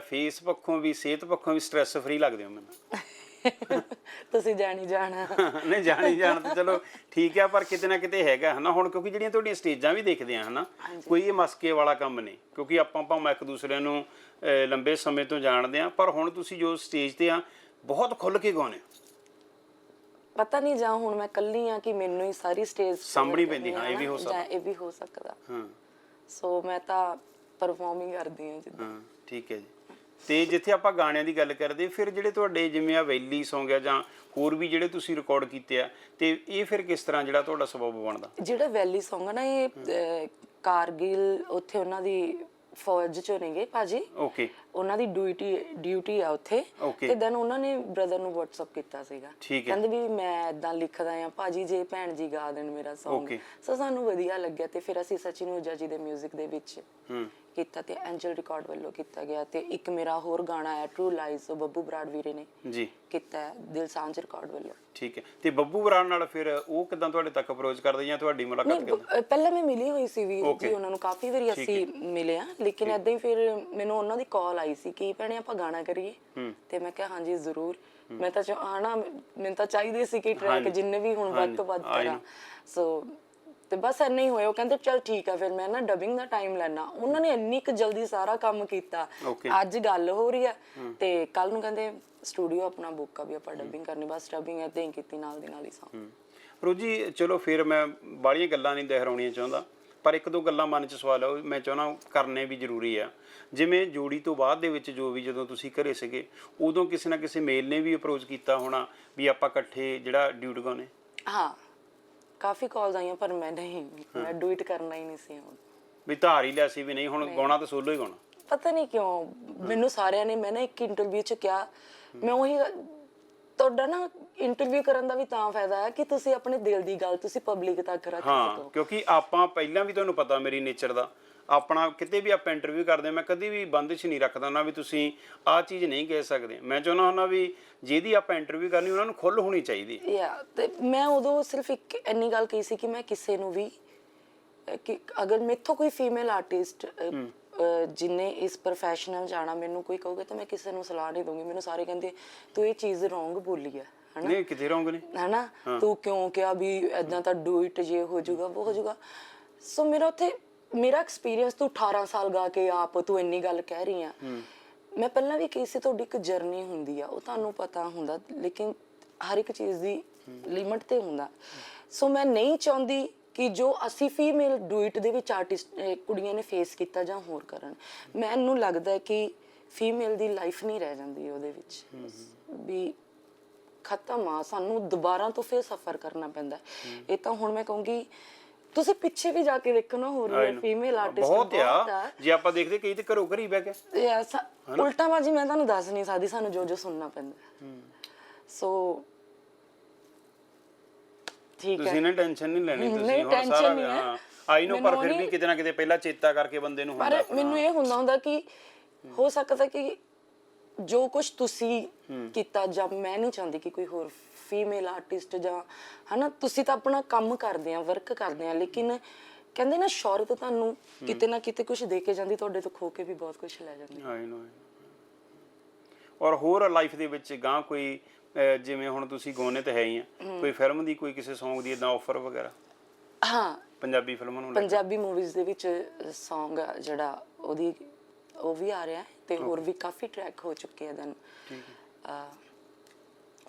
ਫੇਸ ਪੱਖੋਂ ਵੀ ਸਿਹਤ ਪੱਖੋਂ ਵੀ ਸਟ੍ਰੈਸ ਫ੍ਰੀ ਲੱਗਦੇ ਹੋ ਮੈਨੂੰ। (laughs) ਤੁਸੀਂ ਜਾਣੀ ਜਾਣਾ। (laughs) ਨਹੀਂ ਜਾਣੀ ਜਾਣ ਤੇ ਚਲੋ ਠੀਕ ਆ ਪਰ ਕਿਤੇ ਨਾ ਕਿਤੇ ਹੈਗਾ ਹਨਾ? ਹੁਣ ਕਿਉਂਕਿ ਜਿਹੜੀਆਂ ਤੁਹਾਡੀਆਂ ਸਟੇਜਾਂ ਵੀ ਦੇਖਦੇ ਆ ਹਨਾ? ਕੋਈ ਇਹ ਮਸਕੇ ਵਾਲਾ ਕੰਮ ਨਹੀਂ ਕਿਉਂਕਿ ਆਪਾਂ ਭਾਵੇਂ ਇੱਕ ਦੂਸਰੇ ਨੂੰ ਲੰਬੇ ਸਮੇਂ ਤੋਂ ਜਾਣਦੇ ਆ ਪਰ ਹੁਣ ਤੁਸੀਂ ਜੋ ਸਟੇਜ ਤੇ ਆ ਬਹੁਤ ਖੁੱਲ ਕੇ ਗਾਉਂਦੇ ਹੋ ਪਤਾ ਨਹੀਂ ਜਾਂ ਹੁਣ ਮੈਂ ਕੱਲੀ ਆ ਕਿ ਮੈਨੂੰ ਹੀ ਸਾਰੀ ਸਟੇਜ ਸਾਂਭਣੀ ਪੈਂਦੀ, ਹਾਂ, ਇਹ ਵੀ ਹੋ ਸਕਦਾ। ਇਹ ਵੀ ਹੋ ਸਕਦਾ। ਹਾਂ। ਸੋ ਮੈਂ ਤਾਂ ਪਰਫਾਰਮਿੰਗ ਕਰਦੀ ਹਾਂ ਜਿੱਦਾਂ। ਹਾਂ ਠੀਕ ਹੈ ਜੀ। ਤੇ ਜਿੱਥੇ ਆਪਾਂ ਗਾਣਿਆਂ ਦੀ ਗੱਲ ਕਰਦੇ ਫਿਰ ਜਿਹੜੇ ਤੁਹਾਡੇ ਜਿਵੇਂ ਆ ਵੈਲੀ Song ਆ ਜਾਂ ਹੋਰ ਵੀ ਜਿਹੜੇ ਤੁਸੀਂ ਰਿਕਾਰਡ ਕੀਤੇ ਆ ਤੇ ਇਹ ਫਿਰ ਕਿਸ ਤਰ੍ਹਾਂ ਜਿਹੜਾ ਤੁਹਾਡਾ ਸਬਬ ਬਣਦਾ? ਜਿਹੜਾ ਵੈਲੀ Song ਆ ਨਾ ਇਹ ਕਾਰਗਿਲ ਉੱਥੇ ਉਹਨਾਂ ਦੀ ਫੌਜ ਚ ਨੇਗੇ ਭਾਜੀ ਓਕੇ ਉਹਨਾਂ ਦੀ ਡਿਊਟੀ ਡਿਊਟੀ ਆ ਉੱਥੇ Okay. ਤੇ ਦੈਨ ਉਹਨਾਂ ਨੇ ਬ੍ਰਦਰ ਨੂੰ WhatsApp ਕੀਤਾ ਸੀਗਾ ਠੀਕ ਹੈ। ਕਹਿੰਦੇ ਵੀ ਮੈਂ ਇਦਾਂ ਲਿਖਦਾ ਆ ਭਾਜੀ ਜੇ ਭੈਣ ਜੀ ਗਾ ਦੇਣ ਮੇਰਾ Song Okay. ਸੋ ਸਾਨੂੰ ਵਧੀਆ ਲੱਗਿਆ ਤੇ ਫਿਰ ਅਸੀਂ ਸਚਿਨ ਊਜਾ ਜੀ ਦੇ 뮤직 ਦੇ ਵਿੱਚ ਹੂੰ ਕੀਤਾ ਤੇ ਐਂਜਲ ਰਿਕਾਰਡ ਵੱਲੋਂ ਕੀਤਾ ਗਿਆ ਤੇ ਇੱਕ ਮੇਰਾ ਹੋਰ ਗਾਣਾ ਹੈ ਟਰੂ ਲਾਈਜ਼ ਉਹ ਬੱਬੂ ਬਰਾੜ ਵੀਰੇ ਨੇ ਜੀ। ਕੀਤਾ ਹੈ ਦਿਲ ਸਾਂਝ ਰਿਕਾਰਡ ਵੱਲੋਂ। ਠੀਕ ਹੈ। ਤੇ ਬੱਬੂ ਬਰਾੜ ਨਾਲ ਫਿਰ ਉਹ ਕਿਦਾਂ ਤੁਹਾਡੇ ਤੱਕ ਅਪਰੋਚ ਕਰਦੇ ਜਾਂ ਤੁਹਾਡੀ ਮੁਲਾਕਾਤ ਕਰਦੇ ਪਹਿਲਾਂ ਮੈਂ ਮਿਲੀ ਹੋਈ ਸੀ ਵੀ Okay. ਜੀ ਉਹਨਾਂ ਨੂੰ ਕਾਫੀ ਵਾਰੀ ਅਸੀਂ ਮਿਲੇ ਆ ਲੇਕਿਨ ਏਦਾਂ ਹੀ ਫਿਰ ਮੈਨੂੰ ਉਹਨਾਂ ਦੀ ਕਾਲ ਆਈ ਸੀ ਕਿ ਭੈਣੇ ਆਪਾਂ ਗਾਣਾ ਕਰੀਏ। ਤੇ ਮੈਂ ਕਿਹਾ ਹਾਂਜੀ ਜ਼ਰੂਰ। ਮੈਂ ਤਾਂ ਚਾਹ- ਹਨਾ ਮੈਨੂੰ ਤਾਂ ਚਾਹੀਦੇ ਸੀ ਕਿ ਟਰੈਕ ਜਿੰਨੇ ਵੀ ਹੁਣ ਵੱਧ ਤੋਂ ਵੱਧ ਕਰਾਂ। ਸੋ ਤੇ ਬਸ ਇੰਨਾ ਹੀ ਹੋਇਆ। ਉਹ ਕਹਿੰਦੇ ਚਲ ਠੀਕ ਆ ਫਿਰ ਮੈਂ ਨਾ ਡਬਿੰਗ ਦਾ ਟਾਈਮ ਲੈਣਾ ਉਹਨਾਂ ਨੇ ਇੰਨੀ ਕੁ ਜਲਦੀ ਸਾਰਾ ਕੰਮ ਕੀਤਾ। Okay. ਅੱਜ ਗੱਲ ਹੋ ਰਹੀ ਆ। ਤੇ ਕੱਲ ਨੂੰ ਕਹਿੰਦੇ ਸਟੂਡੀਓ ਆਪਣਾ ਬੁੱਕ ਆ ਵੀ ਆਪਾਂ ਡਬਿੰਗ ਕਰਨੀ ਬਸ ਡਬਿੰਗ ਏਦਾਂ ਹੀ ਕੀਤੀ ਨਾਲ ਦੀ ਨਾਲ ਹੀ ਸੌਂ ਰੋਜੀ ਚਲੋ ਫਿਰ ਮੈਂ ਬਾਹਲੀਆਂ ਗੱਲਾਂ ਨਹੀਂ ਦੁਹਰਾਉਣੀਆਂ ਚਾਹੁੰਦਾ ਪਰ ਇੱਕ ਦੋ ਗੱਲਾਂ ਮਨ 'ਚ ਸਵਾਲ ਆ ਉਹ ਮੈਂ ਚਾਹੁੰਦਾ ਕਰਨੇ ਵੀ ਜ਼ਰੂਰੀ ਆ। ਜਿਵੇਂ ਜੋੜੀ ਤੋਂ ਬਾਅਦ ਦੇ ਵਿੱਚ ਜੋ ਵੀ ਜਦੋਂ ਤੁਸੀਂ ਘਰੇ ਸੀਗੇ ਉਦੋਂ ਕਿਸੇ ਨਾ ਕਿਸੇ ਮੇਲ ਨੇ ਵੀ ਅਪਰੋਚ ਕੀਤਾ ਹੋਣਾ ਵੀ ਆਪਾਂ ਇਕੱਠੇ ਜਿਹੜਾ ਡਿਊਟ ਗਾਉਣੇ ਹਾਂ। ਕਾਫੀ ਕਾਲਸ ਆਈਆਂ ਪਰ ਮੈਂ ਨਹੀਂ ਮੈਂ ਡੂ ਇਟ ਕਰਨਾ ਹੀ ਨਹੀਂ ਸੀ ਹੁਣ। ਵੀ ਧਾਰ ਹੀ ਲਿਆ ਸੀ ਵੀ ਨਹੀਂ ਹੁਣ ਗਾਉਣਾ ਤਾਂ ਸੋਲੋ ਹੀ ਗਾਉਣਾ। ਪਤਾ ਨਹੀਂ ਕਿਉਂ ਮੈਨੂੰ ਸਾਰਿਆਂ ਨੇ ਮੈਂ ਨਾ ਇੱਕ ਇੰਟਰਵਿਊ ਚ ਕਿਹਾ ਮੈਂ ਉਹੀ ਤੁਹਾਡਾ ਨਾ ਇੰਟਰਵਿਊ ਕਰਨ ਦਾ ਵੀ ਤਾਂ ਫਾਇਦਾ ਹੈ ਕਿ ਤੁਸੀਂ ਆਪਣੇ ਦਿਲ ਦੀ ਗੱਲ ਤੁਸੀਂ ਪਬਲਿਕ ਤੱਕ ਰੱਖ ਹਾਂ ਸਕੋ। ਕਿਉਂਕਿ ਆਪਾਂ ਪਹਿਲਾਂ ਵੀ ਤੁਹਾਨੂੰ ਪਤਾ ਮੇਰੀ ਨੇਚਰ ਦਾ। ਆਪਣਾ ਕਿਤੇ ਵੀ ਆਪਾਂ ਇੰਟਰਵਿਊ ਕਰਦੇ ਮੈਂ ਕਦੀ ਵੀ ਬੰਦਿਸ਼ ਨਹੀਂ ਰੱਖਦਾ ਨਾ ਵੀ ਤੁਸੀਂ ਆਹ ਚੀਜ਼ ਨਹੀਂ ਕਹਿ ਸਕਦੇ। ਮੈਂ ਚਾਹੁੰਦਾ ਹੁੰਦਾ ਵੀ ਜਿਹਦੀ ਆਪਾਂ ਇੰਟਰਵਿਊ ਕਰਨੀ ਉਹਨਾਂ ਨੂੰ ਖੁੱਲ ਹੋਣੀ ਚਾਹੀਦੀ। ਯਾ ਤੇ ਮੈਂ ਉਦੋਂ ਸਿਰਫ ਇੱਕ ਇੰਨੀ ਗੱਲ ਕਹੀ ਸੀ ਕਿ ਮੈਂ ਕਿਸੇ ਨੂੰ ਵੀ ਕਿ ਅਗਰ ਮੇਥੋਂ ਕੋਈ ਫੀਮੇਲ ਆਰਟਿਸਟ ਜਿਨੇ ਇਸ ਪ੍ਰੋਫੈਸ਼ਨਲ ਜਾਣਾ ਮੈਨੂੰ ਕੋਈ ਕਹੂਗਾ ਤਾਂ ਮੈਂ ਕਿਸੇ ਨੂੰ ਸਲਾਹ ਨਹੀਂ ਦੂੰਗੀ ਮੈਨੂੰ ਸਾਰੇ ਕਹਿੰਦੇ ਤੂੰ ਇਹ ਚੀਜ਼ ਰੋਂਗ ਬੋਲੀ ਆ ਹਨਾ? ਨਹੀਂ ਕਿਤੇ ਰੋਂਗ ਨਹੀਂ। ਹਨਾ? ਤੂੰ ਕਿਉਂ ਕਿਹਾ ਵੀ ਐਦਾਂ ਤਾਂ ਡੂ ਇਟ ਜੇ ਹੋ ਜਾਊਗਾ ਉਹ ਹੋ ਜਾਊਗਾ। ਸੋ ਮੇਰਾ ਉੱਥੇ ਮੇਰਾ ਐਕਸਪੀਰੀਅੰਸ ਤੂੰ 18 ਸਾਲ ਗਾ ਕੇ ਆਪ ਤੂੰ ਇੰਨੀ ਗੱਲ ਕਹਿ ਰਹੀ ਆ। ਮੈਂ ਪਹਿਲਾਂ ਵੀ ਕਹੀ ਸੀ ਤੁਹਾਡੀ ਇੱਕ ਜਰਨੀ ਹੁੰਦੀ ਆ ਉਹ ਤੁਹਾਨੂੰ ਪਤਾ ਹੁੰਦਾ ਲੇਕਿਨ ਹਰ ਇੱਕ ਚੀਜ਼ ਦੀ ਲਿਮਟ ਤੇ ਹੁੰਦਾ। ਸੋ ਮੈਂ ਨਹੀਂ ਚਾਹੁੰਦੀ ਕਿ ਜੋ ਅਸੀਂ ਫੀਮੇਲ ਡੂ ਇਟ ਦੇ ਵਿੱਚ ਆਰਟਿਸਟ ਕੁੜੀਆਂ ਨੇ ਫੇਸ ਕੀਤਾ ਜਾਂ ਹੋਰ ਕਰਨ। ਮੈਨੂੰ ਲੱਗਦਾ ਹੈ ਕਿ ਫੀਮੇਲ ਦੀ ਲਾਈਫ ਨਹੀਂ ਰਹਿ ਜਾਂਦੀ ਉਹਦੇ ਵਿੱਚ। ਵੀ ਖਤਮ ਆ ਸਾਨੂੰ ਦੁਬਾਰਾ ਤੋਂ ਫੇਰ ਸਫਰ ਕਰਨਾ ਪੈਂਦਾ। ਇਹ ਤਾਂ ਹੁਣ ਮੈਂ ਕਹੂੰਗੀ ਤੁਸੀਂ ਪਿੱਛੇ ਵੀ ਜਾ ਕੇ ਦੇਖੋ ਨਾ ਹੋਰ I know. ਫੀਮੇਲ ਆਰਟਿਸਟ ਬਹੁਤ ਆ। ਜੇ ਆਪਾਂ ਦੇਖਦੇ ਕਈ ਤੇ ਘਰੋਂ ਘਰੀ ਬਹਿ ਕੇ। ਐਸਾ ਉਲਟਾ ਬਾਜੀ ਮੈਂ ਤੁਹਾਨੂੰ ਦੱਸ ਨਹੀਂ ਸਕਦੀ ਸਾਨੂੰ ਜੋ ਜੋ ਸੁਣਨਾ ਪੈਂਦਾ। ਸੋ ਠੀਕ ਹੈ। ਤੁਸੀਂ ਨਾ ਟੈਨਸ਼ਨ ਨਹੀਂ ਲੈਣੀ ਨਹੀਂ, ਤੁਸੀਂ tension ਸਾਰਾ ਨਹੀਂ ਹੈ। ਹਾਂ। ਆਈ ਨੋ ਪਰ ਫਿਰ ਵੀ ਨਹੀਂ- ਕਿਤੇ ਨਾ ਕਿਤੇ ਪਹਿਲਾਂ ਚੇਤਾ ਕਰਕੇ ਬੰਦੇ ਨੂੰ ਹੁੰਦਾ ਪਰ ਮੈਨੂੰ ਇਹ ਹੁੰਦਾ ਹੁੰਦਾ ਕਿ ਹੋ। ਸਕਦਾ ਕਿ ਜੋ ਕੁਝ ਤੁਸੀਂ ਕੀਤਾ ਜਾਂ ਮੈਂ ਨਹੀਂ ਚਾਹੁੰਦੀ ਕਿ ਕੋਈ ਹੋਰ ਫੀਮੇਲ ਆਰਟਿਸਟ ਜਾਂ ਹਨਾ ਤੁਸੀਂ ਤਾਂ ਆਪਣਾ ਕੰਮ ਕਰਦੇ ਆ ਵਰਕ ਕਰਦੇ ਆ ਲੇਕਿਨ ਕਹਿੰਦੇ ਨਾ ਸ਼ੌਹਰਤ ਤੁਹਾਨੂੰ ਕਿਤੇ ਨਾ ਕਿਤੇ ਕੁਝ ਦੇ ਕੇ ਜਾਂਦੀ ਤੁਹਾਡੇ ਤੋਂ ਖੋ ਕੇ ਵੀ ਬਹੁਤ ਕੁਝ ਲੈ ਜਾਂਦੀ। ਆਈ ਨੋ ਔਰ ਹੋਰ ਲਾਈਫ ਦੇ ਵਿੱਚ ਗਾਂ ਕੋਈ ਜਿਵੇਂ ਹੁਣ ਤੁਸੀਂ ਗਾਉਣੇ ਤੇ ਹੈ ਹੀ ਆ ਕੋਈ ਫਿਲਮ ਦੀ ਕੋਈ ਕਿਸੇ Song ਦੀ ਇਦਾਂ ਆਫਰ ਵਗੈਰਾ? ਹਾਂ। ਪੰਜਾਬੀ ਫਿਲਮਾਂ ਨੂੰ? ਪੰਜਾਬੀ ਮੂਵੀਜ਼ ਦੇ ਵਿੱਚ Song ਜਿਹੜਾ ਉਹਦੀ ਉਹ ਵੀ ਆ ਰਿਹਾ ਹੈ ਤੇ ਹੋਰ ਵੀ ਕਾਫੀ ਟਰੈਕ ਹੋ ਚੁੱਕੇ ਆ ਦਨ।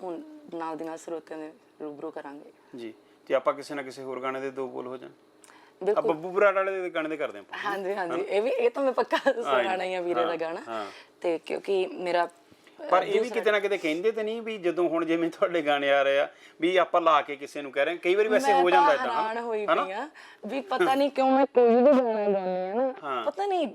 ਹੁਣ ਨਾਲ ਦੀ ਨਾਲ ਸਰੋਤਿਆਂ ਦੇ ਰੂਬਰੂ ਕਰਾਂਗੇ। ਜੀ ਤੇ ਆਪਾਂ ਕਿਸੇ ਨਾ ਕਿਸੇ ਹੋਰ ਗਾਣੇ ਦੇ ਦੋ ਬੋਲ ਹੋ ਜਾਣ। ਆ ਬਿਲਕੁਲ ਬੱਬੂ ਬਰਾੜ ਵਾਲੇ ਦੇ ਗਾਣੇ ਦੇ ਕਰਦੇ ਆਪਾਂ। ਹਾਂਜੀ ਹਾਂਜੀ। ਇਹ ਵੀ ਇਹ ਤਾਂ ਮੈਂ ਪੱਕਾ ਸੁਣਾਣਾ ਹੀ ਆ ਵੀਰੇ ਦਾ ਗਾਣਾ। ਤੇ ਕਿਉਂਕਿ ਮੇਰਾ ਪਰ ਇਹ ਵੀ ਕਿਤੇ ਨਾ ਕਿਤੇ ਕਹਿੰਦੇ ਤੇ ਨਹੀਂ ਵੀ ਜਦੋਂ ਹੁਣ ਜਿਵੇਂ ਤੁਹਾਡੇ ਗਾਣੇ ਆ ਰਹੇ ਆ ਵੀ ਆਪਾਂ ਲਾ ਕੇ ਕਿਸੇ ਨੂੰ ਕਹਿ ਰਹੇ ਕਈ ਵਾਰੀ ਵੈਸੇ ਹੋ ਜਾਂਦਾ ਇਦਾਂ ਹੋਈ ਪਈ ਆ ਵੀ ਪਤਾ ਨਹੀਂ ਕਿਉਂ ਮੈਂ ਕੋਈ ਵੀ ਗਾਣਾ ਗਾਉਂਦੀ ਆ ਨਾ। ਪਤਾ ਨਹੀਂ